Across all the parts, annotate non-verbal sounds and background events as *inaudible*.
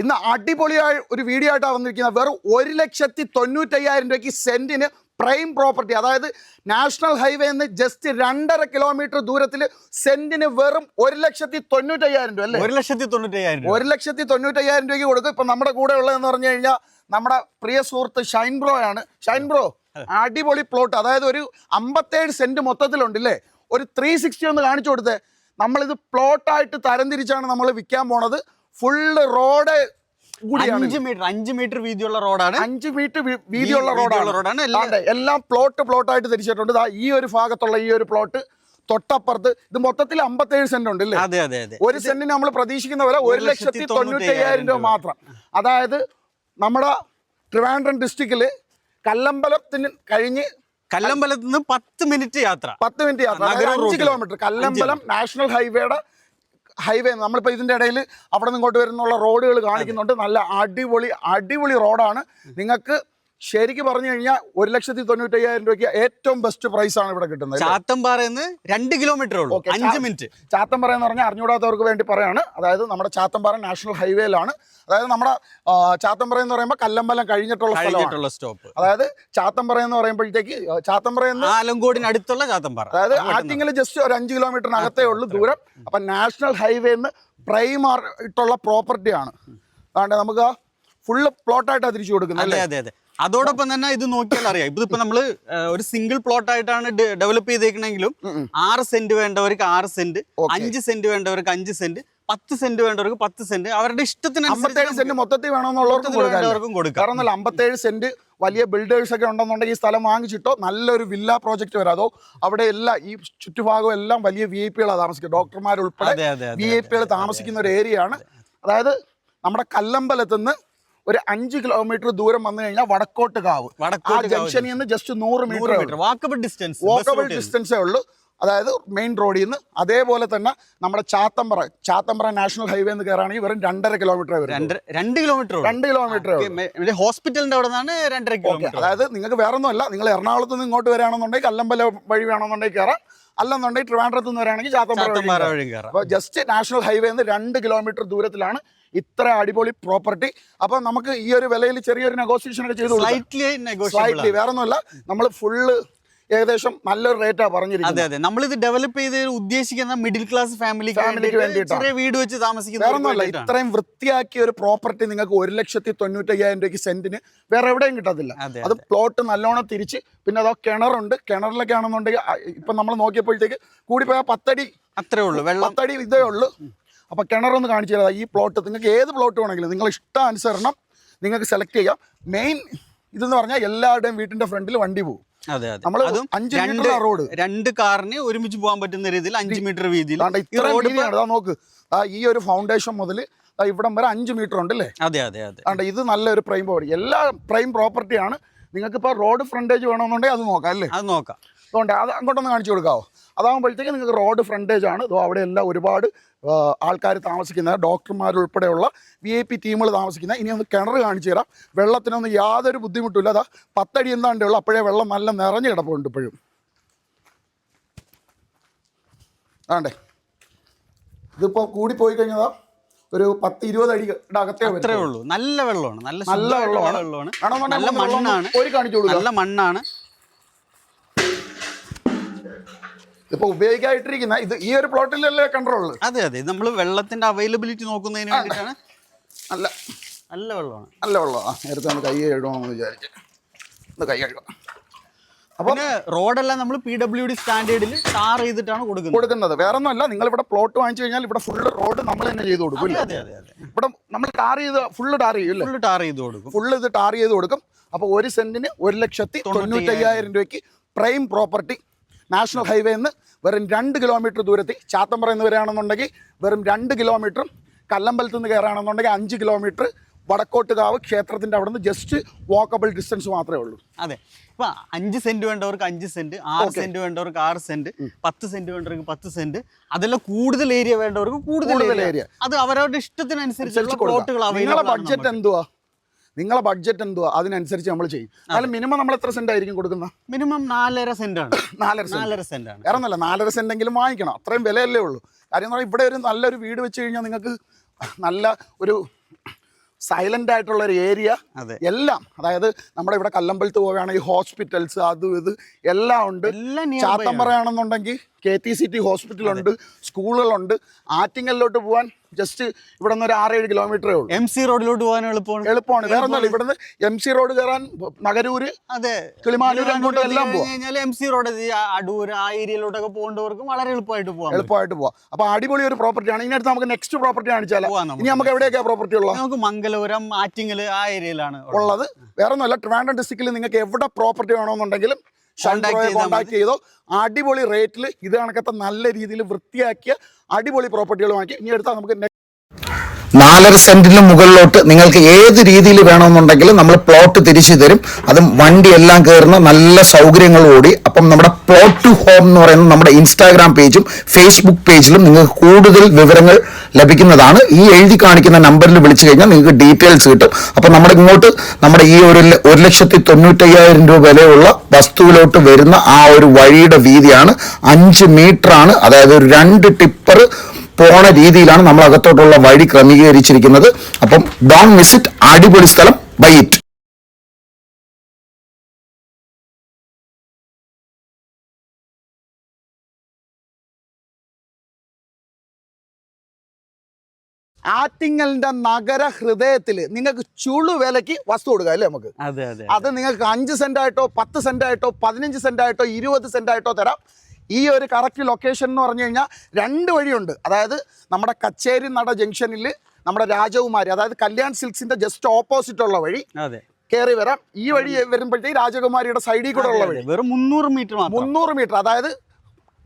ഇന്ന് അടിപൊളിയായ ഒരു വീഡിയോ ആയിട്ടാണ് വന്നിരിക്കുന്നത്. വെറും ഒരു ലക്ഷത്തി തൊണ്ണൂറ്റയ്യായിരം രൂപയ്ക്ക് സെന്റിന് പ്രൈം പ്രോപ്പർട്ടി അതായത് നാഷണൽ ഹൈവേ നിന്ന് ജസ്റ്റ് രണ്ടര കിലോമീറ്റർ ദൂരത്തിൽ സെന്റിന് വെറും ഒരു ലക്ഷത്തി തൊണ്ണൂറ്റയ്യായിരം രൂപ അല്ലേ? ഒരു ലക്ഷത്തി തൊണ്ണൂറ്റി അയ്യായിരം രൂപ. ഒരു ലക്ഷത്തി തൊണ്ണൂറ്റയ്യായിരം രൂപയ്ക്ക് കൊടുക്കും ഇപ്പൊ നമ്മുടെ കൂടെ ഉള്ളതെന്ന് പറഞ്ഞു കഴിഞ്ഞാൽ നമ്മുടെ പ്രിയ സുഹൃത്ത് ഷൈൻ ബ്രോ ആണ്. ഷൈൻ ബ്രോ അടിപൊളി പ്ലോട്ട് അതായത് ഒരു അമ്പത്തേഴ് സെന്റ് മൊത്തത്തിലുണ്ടല്ലേ ഒരു ത്രീ സിക്സ്റ്റി ഒന്ന് കാണിച്ചു കൊടുത്തേ. നമ്മളിത് പ്ലോട്ടായിട്ട് തരംതിരിച്ചാണ് നമ്മൾ വിൽക്കാൻ പോണത്. ഫുള്ള് റോഡ് അഞ്ച് മീറ്റർ അഞ്ച് മീറ്റർ വീതിയുള്ള റോഡാണ്. അഞ്ച് മീറ്റർ വീതിയുള്ള റോഡാണ്. റോഡാണ്. എല്ലാം പ്ലോട്ട് പ്ലോട്ടായിട്ട് തിരിച്ചിട്ടുണ്ട് ഈ ഒരു ഭാഗത്തുള്ള ഈ ഒരു പ്ലോട്ട് തൊട്ടപ്പുറത്ത് ഇത് മൊത്തത്തിൽ അമ്പത്തേഴ് സെന്റ് ഉണ്ട് അല്ലേ അതെ അതെ അതെ. ഒരു സെന്റിന് നമ്മൾ പ്രതീക്ഷിക്കുന്ന വില ഒരു ലക്ഷത്തി തൊണ്ണൂറ്റി അയ്യായിരം രൂപ മാത്രം. അതായത് നമ്മുടെ ട്രിവാൻഡ്രം ഡിസ്ട്രിക്റ്റിൽ കല്ലമ്പലത്തിന് കഴിഞ്ഞ് കല്ലമ്പലത്ത് നിന്ന് പത്ത് മിനിറ്റ് യാത്ര. പത്ത് മിനിറ്റ് യാത്ര. അഞ്ച് കിലോമീറ്റർ കല്ലമ്പലം നാഷണൽ ഹൈവേയുടെ ഹൈവേ നമ്മളിപ്പോൾ ഇതിന്റെ ഇടയിൽ അവിടെ നിന്ന് ഇങ്ങോട്ട് വരുന്നുള്ള റോഡുകൾ കാണിക്കുന്നുണ്ട്. നല്ല അടിപൊളി അടിപൊളി റോഡാണ്. നിങ്ങൾക്ക് ശരിക്ക് പറഞ്ഞു കഴിഞ്ഞാൽ ഒരു ലക്ഷത്തി തൊണ്ണൂറ്റി അയ്യായിരം രൂപയ്ക്ക് ഏറ്റവും ബെസ്റ്റ് പ്രൈസ് ആണ് ഇവിടെ കിട്ടുന്നത് ചാത്തമ്പാറന്ന് രണ്ട് കിലോമീറ്റർ ഉള്ളൂ. അഞ്ച് മിനിറ്റ് ചാത്തമ്പാറ എന്ന് പറഞ്ഞാൽ അറിഞ്ഞുകൂടാത്തവർക്ക് വേണ്ടി പറയാണ്. അതായത് നമ്മുടെ ചാത്തമ്പാറ നാഷണൽ ഹൈവേയിലാണ് അതായത് നമ്മുടെ ചാത്തമ്പറ ചാത്തമ്പാറ എന്ന് പറയുമ്പോൾ കല്ലമ്പലം കഴിഞ്ഞിട്ടുള്ള സ്റ്റോപ്പ് അതായത് ചാത്തമ്പാറ എന്ന് പറയുമ്പോഴത്തേക്ക് ചാത്തമ്പറ ചാത്തമ്പാറ എന്ന് ആലങ്കോടിന് അടുത്തുള്ള ചാത്തമ്പാറ. അതായത് ആറ്റിങ്ങൽ ജസ്റ്റ് ഒരു അഞ്ച് കിലോമീറ്ററിനകത്തേ ഉള്ളൂ ദൂരം. അപ്പം നാഷണൽ ഹൈവേന്ന് പ്രൈമാർ ഇട്ടുള്ള പ്രോപ്പർട്ടിയാണ് അതുകൊണ്ട് നമുക്ക് ഫുള്ള് പ്ലോട്ടായിട്ടാണ് തിരിച്ചു കൊടുക്കുന്നത് അതെ അല്ലേ? അതെ അതെ. അതോടൊപ്പം തന്നെ ഇത് നോക്കിയാൽ അറിയാം. ഇതിപ്പോ നമ്മൾ ഒരു സിംഗിൾ പ്ലോട്ട് ആയിട്ടാണ് ഡെവലപ്പ് ചെയ്തേക്കണെങ്കിലും ആറ് സെന്റ് വേണ്ടവർക്ക് ആറ് സെന്റ്. അഞ്ച് സെന്റ് വേണ്ടവർക്ക് അഞ്ച് സെന്റ് പത്ത് സെന്റ് വേണ്ടവർക്ക് പത്ത് സെന്റ് അവരുടെ ഇഷ്ടത്തിന് അമ്പത്തേഴ് സെന്റ് മൊത്തത്തിൽ വേണമെന്നുള്ളവർക്കും കൊടുക്കാം കാരണം അമ്പത്തേഴ് സെന്റ് വലിയ ബിൽഡേഴ്സ് ഒക്കെ ഉണ്ടെന്നുണ്ടെങ്കിൽ ഈ സ്ഥലം വാങ്ങിച്ചിട്ടോ നല്ലൊരു വില്ല പ്രോജക്റ്റ് വരാം. അതോ അവിടെ എല്ലാം ഈ ചുറ്റുഭാഗം എല്ലാം വലിയ വി ഐ പികളാണ് താമസിക്കുക. ഡോക്ടർമാരുൾപ്പെടെ വി ഐ പികൾ താമസിക്കുന്ന ഒരു ഏരിയ ആണ്. അതായത് നമ്മുടെ കല്ലമ്പലത്തുനിന്ന് ഒരു അഞ്ച് കിലോമീറ്റർ ദൂരം വന്നു കഴിഞ്ഞാൽ വടക്കോട്ട് കാവ്. ആ ജംഗ്ഷനിൽ നിന്ന് ജസ്റ്റ് നൂറ് മീറ്റർ വാക്കബിൾ ഡിസ്റ്റൻസ് വാക്കബിൾ ഡിസ്റ്റൻസേ ഉള്ളൂ. അതായത് മെയിൻ റോഡിൽ നിന്ന് അതേപോലെ തന്നെ നമ്മുടെ ചാത്തമ്പ്ര ചാത്തമ്പ്ര നാഷണൽ ഹൈവേ എന്ന് കയറുകയാണെങ്കിൽ വെറും രണ്ടര കിലോമീറ്റർ വരും രണ്ട് കിലോമീറ്റർ രണ്ട് കിലോമീറ്റർ ഹോസ്പിറ്റലിന്റെ അവിടെ നിന്നാണ് രണ്ടര കിലോമീറ്റർ അതായത് നിങ്ങൾക്ക് വേറെ ഒന്നുമല്ല നിങ്ങൾ എറണാകുളത്ത് നിന്ന് ഇങ്ങോട്ട് വരികയാണെന്നുണ്ടെങ്കിൽ കല്ലമ്പല വഴി വേണമെന്നുണ്ടെങ്കിൽ കയറാം. അല്ലെന്നുണ്ടെങ്കിൽ ട്രിവാൻഡ്രത്ത് നിന്ന് വരാണെങ്കിൽ ചാത്തമ്പ്ര വഴി ചാത്തമ്പാറ കയറാം. അപ്പോൾ ജസ്റ്റ് നാഷണൽ ഹൈവേ നിന്ന് രണ്ട് കിലോമീറ്റർ ദൂരത്തിലാണ് ഇത്ര അടിപൊളി പ്രോപ്പർട്ടി അപ്പൊ നമുക്ക് ഈ ഒരു വിലയിൽ ചെറിയൊരു നെഗോസിയേഷൻ ഒക്കെ ചെയ്തു സ്ലൈറ്റ്ലി വേറെ ഒന്നുമല്ല നമ്മൾ ഫുള്ള് ഏകദേശം നല്ലൊരു റേറ്റാണ് അതെ പറഞ്ഞിരിക്കുന്നത്. അതെ നമ്മളിത് ഡെവലപ്പ് ചെയ്ത് ഉദ്ദേശിക്കുന്ന മിഡിൽ ക്ലാസ് ഫാമിലിക്ക് ഫാമിലിക്ക് വേണ്ടിയിട്ട് വേണ്ടിയിട്ടാണ്. ചെറിയ വീട് വെച്ച് താമസിക്കുന്ന വേറെ ഒന്നുമല്ല ഇത്രയും വൃത്തിയാക്കിയ ഒരു പ്രോപ്പർട്ടി നിങ്ങൾക്ക് ഒരു ലക്ഷത്തി തൊണ്ണൂറ്റി അയ്യായിരം രൂപയ്ക്ക് സെന്റിന് വേറെ എവിടെയും കിട്ടത്തില്ല. അതെ അത് പ്ലോട്ട് നല്ലോണം തിരിച്ച് പിന്നെ അതോ കിണറുണ്ട്. കിണറിലൊക്കെ ആണെന്നുണ്ടെങ്കിൽ ആ, ഇപ്പൊ നമ്മൾ നോക്കിയപ്പോഴത്തേക്ക് കൂടിപ്പോയാൽ പത്തടി അത്രേ ഉള്ളൂ. വെള്ളം പത്തടി ഇതേ ഉള്ളൂ. അപ്പൊ കിണറൊന്ന് കാണിച്ചു തരാം. ഈ പ്ലോട്ട് നിങ്ങൾക്ക് ഏത് പ്ലോട്ട് വേണമെങ്കിലും നിങ്ങൾ ഇഷ്ടാനുസരണം നിങ്ങൾക്ക് സെലക്ട് ചെയ്യാം. മെയിൻ ഇതെന്ന് പറഞ്ഞാൽ എല്ലാവരുടെയും വീട്ടിന്റെ ഫ്രണ്ടിൽ വണ്ടി പോകും. അതെ അതെ. അതും അഞ്ച് രണ്ട് റോഡ്. രണ്ട് കാറിന് ഒരുമിച്ച് പോകാൻ പറ്റുന്ന രീതിയിൽ അഞ്ച് മീറ്റർ വീതിയിൽ നോക്ക്. ഈ ഒരു ഫൗണ്ടേഷൻ മുതൽ ഇവിടം വരെ അഞ്ച് മീറ്റർ ഉണ്ട് അല്ലേ? അതെ അതെ അതെ. ഇത് നല്ലൊരു പ്രൈം പ്രോപ്പർട്ടി എല്ലാ പ്രൈം പ്രോപ്പർട്ടിയാണ് നിങ്ങൾക്ക് ഇപ്പോൾ റോഡ് ഫ്രണ്ടേജ് വേണമെന്നുണ്ടെങ്കിൽ അത് നോക്കാം അല്ലേ? അത് നോക്കാം. അതുകൊണ്ട് അത് അങ്ങോട്ടൊന്ന് കാണിച്ചു കൊടുക്കാവോ? അതാകുമ്പോഴത്തേക്ക് നിങ്ങൾക്ക് റോഡ് ഫ്രണ്ടേജ് ആണ്. അതോ അവിടെ എല്ലാം ഒരുപാട് ആൾക്കാർ താമസിക്കുന്ന ഡോക്ടർമാരുൾപ്പെടെയുള്ള വി ഐ പി ടീമുകൾ താമസിക്കുന്ന. ഇനി ഒന്ന് കിണർ കാണിച്ചു തരാം. വെള്ളത്തിനൊന്നും യാതൊരു ബുദ്ധിമുട്ടില്ല അതാ പത്തടി എന്താണ്ടേ ഉള്ളൂ. അപ്പോഴേ വെള്ളം നല്ല നിറഞ്ഞു കിടപ്പുണ്ട് ഇപ്പോഴും. ആണ്ടേ. ഇതിപ്പോൾ കൂടിപ്പോയി കഴിഞ്ഞതാ ഒരു പത്ത് ഇരുപത് അടി അകത്തേ അത്രേ ഉള്ളൂ. നല്ല വെള്ളമാണ്. നല്ല നല്ല വെള്ളമാണ്. ഒരു വേണമെന്നുണ്ടെങ്കിൽ നല്ല നമുക്ക് വെള്ളം ഒന്ന് മണ്ണാണ്. കോരി കാണിച്ചു കൊടുക്കാം. നല്ല മണ്ണാണ്. ഇപ്പൊ ഉപയോഗിക്കായിട്ടിരിക്കുന്ന ഇത് ഈ ഒരു പ്ലോട്ടിലല്ലേ കൺട്രോൾ അതെ അതെ. നമ്മൾ വെള്ളത്തിന്റെ അവൈലബിലിറ്റി നോക്കുന്നതിന് വേണ്ടിയിട്ടാണ്. നല്ല നല്ല വെള്ളമാണ്. നല്ല വെള്ളം ആ നേരത്തെ ഒന്ന് കൈ കഴുകണമെന്ന് വിചാരിച്ചു. ഒന്ന് കൈ കഴുകാം. പിന്നെ റോഡെല്ലാം നമ്മൾ പി ഡബ്ല്യു ഡി സ്റ്റാൻഡേർഡിൽ ടാർ ചെയ്തിട്ടാണ് കൊടുക്കുന്നത്. കൊടുക്കുന്നത്. വേറെ ഒന്നുമല്ല നിങ്ങൾ ഇവിടെ പ്ലോട്ട് വാങ്ങിച്ചു കഴിഞ്ഞാൽ ഇവിടെ ഫുള്ള് റോഡ് നമ്മൾ തന്നെ ചെയ്ത് കൊടുക്കും അതെ അതെ അതെ ഇവിടെ നമ്മൾ ടാർ ചെയ്ത് ഫുള്ള് ടാർ ചെയ്യും അല്ലേ? ഫുള്ള് ടാർ ചെയ്ത് കൊടുക്കും. ഫുള്ള് ഇത് ടാർ ചെയ്ത് കൊടുക്കും. അപ്പോൾ ഒരു സെന്റിന് ഒരു ലക്ഷത്തി തൊണ്ണൂറ്റയ്യായിരം രൂപയ്ക്ക് പ്രൈം പ്രോപ്പർട്ടി നാഷണൽ ഹൈവേ നിന്ന് വെറും രണ്ട് കിലോമീറ്റർ ദൂരത്തിൽ ചാത്തമ്പറ എന്ന് വരികയാണെന്നുണ്ടെങ്കിൽ വെറും രണ്ട് കിലോമീറ്ററും കല്ലമ്പലത്ത് നിന്ന് കയറുകയാണെന്നുണ്ടെങ്കിൽ അഞ്ച് കിലോമീറ്റർ വടക്കോട്ടുകാവ് ക്ഷേത്രത്തിന്റെ അവിടെ നിന്ന് ജസ്റ്റ് വാക്കബിൾ ഡിസ്റ്റൻസ് മാത്രമേ ഉള്ളൂ. അതെ. ഇപ്പൊ അഞ്ച് സെന്റ് വേണ്ടവർക്ക് അഞ്ച് സെന്റ് ആറ് സെന്റ് വേണ്ടവർക്ക് ആറ് സെന്റ് പത്ത് സെന്റ് വേണ്ടവർക്ക് പത്ത് സെന്റ്. അതെല്ലാം കൂടുതൽ ഏരിയ വേണ്ടവർക്ക് കൂടുതൽ ഏരിയ അത് അവരവരുടെ ഇഷ്ടത്തിനനുസരിച്ച്. പ്ലോട്ടുകൾ അവൈലബിൾ ബഡ്ജറ്റ് എന്തുവാ? നിങ്ങളെ ബഡ്ജറ്റ് എന്തുവാ? അതിനനുസരിച്ച് നമ്മൾ ചെയ്യും. അതിൽ മിനിമം നമ്മൾ എത്ര സെന്റ് ആയിരിക്കും കൊടുക്കുന്ന? മിനിമം നാലര സെന്റ് ആണ്. *laughs* നാലര നാലര സെന്റ് ആണ്. വേറെ ഒന്നല്ല നാലര സെന്റെങ്കിലും വാങ്ങിക്കണം. അത്രയും വിലയല്ലേ ഉള്ളൂ. കാര്യം എന്ന് പറഞ്ഞാൽ ഇവിടെ ഒരു നല്ലൊരു വീട് വെച്ച് കഴിഞ്ഞാൽ നിങ്ങൾക്ക് നല്ല ഒരു സൈലന്റ് ആയിട്ടുള്ള ഒരു ഏരിയ അതെ. എല്ലാം അതായത് നമ്മുടെ ഇവിടെ കല്ലമ്പലത്ത് പോവുകയാണെങ്കിൽ ഹോസ്പിറ്റൽസ് അതും ഇത് എല്ലാം ഉണ്ട്. ചാത്തമ്പറയാണെന്നുണ്ടെങ്കിൽ കെ ടി സി ടി ഹോസ്പിറ്റലുണ്ട് സ്കൂളുകളുണ്ട്. ആറ്റിങ്ങലിലോട്ട് പോകാൻ ജസ്റ്റ് ഇവിടെ നിന്ന് ഒരു ആറേഴ് കിലോമീറ്ററേ ഉള്ളൂ. എം സി റോഡിലോട്ട് പോകാൻ എളുപ്പമാണ്. എളുപ്പമാണ്. വേറെ ഒന്നുമല്ല ഇവിടുന്ന് എം സി റോഡ് കയറാൻ നഗരൂര് അതെ. കിളിമാനൂര് അങ്ങോട്ട് എല്ലാം കഴിഞ്ഞാൽ എം സി റോഡ് അടൂർ ആ ഏരിയയിലോട്ടൊക്കെ പോകേണ്ടവർക്കും വളരെ എളുപ്പമായിട്ട് പോകാം എളുപ്പമായിട്ട് പോവാം. അപ്പൊ അടിപൊളി ഒരു പ്രോപ്പർട്ടിയാണ് ഇനി അടുത്ത് നമുക്ക് നെക്സ്റ്റ് പ്രോപ്പർട്ടി കാണിച്ചാലോ? ഇനി നമുക്ക് എവിടെയൊക്കെ പ്രോപ്പർട്ടി ഉള്ളത്? നമുക്ക് മംഗലപുരം ആറ്റിങ്ങൽ ആ ഏരിയയിലാണ് ഉള്ളത്. വേറെ ഒന്നുമല്ല ട്രിവാൻഡ്രം ഡിസ്ട്രിക്റ്റിൽ നിങ്ങൾക്ക് എവിടെ പ്രോപ്പർട്ടി വേണമെന്നുണ്ടെങ്കിലും കോൺടാക്ട് ചെയ്തോ. അടിപൊളി റേറ്റിൽ ഇത് കണക്കത്തെ നല്ല രീതിയിൽ വൃത്തിയാക്കിയ അടിപൊളി പ്രോപ്പർട്ടികൾ വാങ്ങി ഇനി എടുത്താൽ നമുക്ക് നാലര സെന്റിന് മുകളിലോട്ട് നിങ്ങൾക്ക് ഏത് രീതിയിൽ വേണമെന്നുണ്ടെങ്കിലും നമ്മൾ പ്ലോട്ട് തിരിച്ചു തരും. അതും വണ്ടി എല്ലാം കയറുന്ന നല്ല സൗകര്യങ്ങളോടി അപ്പം നമ്മുടെ പ്ലോട്ട് ടു ഹോം എന്ന് പറയുന്ന നമ്മുടെ ഇൻസ്റ്റാഗ്രാം പേജും ഫേസ്ബുക്ക് പേജിലും നിങ്ങൾക്ക് കൂടുതൽ വിവരങ്ങൾ ലഭിക്കുന്നതാണ്. ഈ എഴുതി കാണിക്കുന്ന നമ്പറിൽ വിളിച്ചു കഴിഞ്ഞാൽ നിങ്ങൾക്ക് ഡീറ്റെയിൽസ് കിട്ടും. അപ്പം നമ്മുടെ ഇങ്ങോട്ട് നമ്മുടെ ഈ ഒരു ഒരു ലക്ഷത്തി തൊണ്ണൂറ്റയ്യായിരം രൂപ വിലയുള്ള വസ്തുവിലോട്ട് വരുന്ന ആ ഒരു വഴിയുടെ വീതിയാണ് അഞ്ച് മീറ്റർ ആണ്. അതായത് ഒരു രണ്ട് ടിപ്പർ പോണ രീതിയിലാണ് നമ്മൾ അകത്തോട്ടുള്ള വഴി ക്രമീകരിച്ചിരിക്കുന്നത്. അപ്പം ഡോൺ ഇറ്റ് അടിപൊളി സ്ഥലം ബൈ ഇറ്റ് ആറ്റിങ്ങലിന്റെ നഗര ഹൃദയത്തിൽ നിങ്ങൾക്ക് ചുളു വിലക്ക് വസ്തു കൊടുക്കുക അല്ലേ നമുക്ക്? അതെ അതെ അത്. നിങ്ങൾക്ക് അഞ്ച് സെന്റ് ആയിട്ടോ പത്ത് സെന്റ് ആയിട്ടോ പതിനഞ്ച് സെന്റ് ആയിട്ടോ ഇരുപത് സെന്റ് ആയിട്ടോ തരാം. ഈ ഒരു കറക്റ്റ് ലൊക്കേഷൻ എന്ന് പറഞ്ഞു കഴിഞ്ഞാൽ രണ്ട് വഴിയുണ്ട്. അതായത് നമ്മുടെ കച്ചേരി നട ജംഗ്ഷനിൽ നമ്മുടെ രാജകുമാരി അതായത് കല്യാൺ സിൽക്സിന്റെ ജസ്റ്റ് ഓപ്പോസിറ്റ് ഉള്ള വഴി അതെ. കയറി വരാം. ഈ വഴി വരുമ്പോഴത്തേക്ക് രാജകുമാരിയുടെ സൈഡിൽ കൂടെ ഉള്ള വഴി. വെറും മുന്നൂറ് മീറ്റർ മുന്നൂറ് മീറ്റർ. അതായത്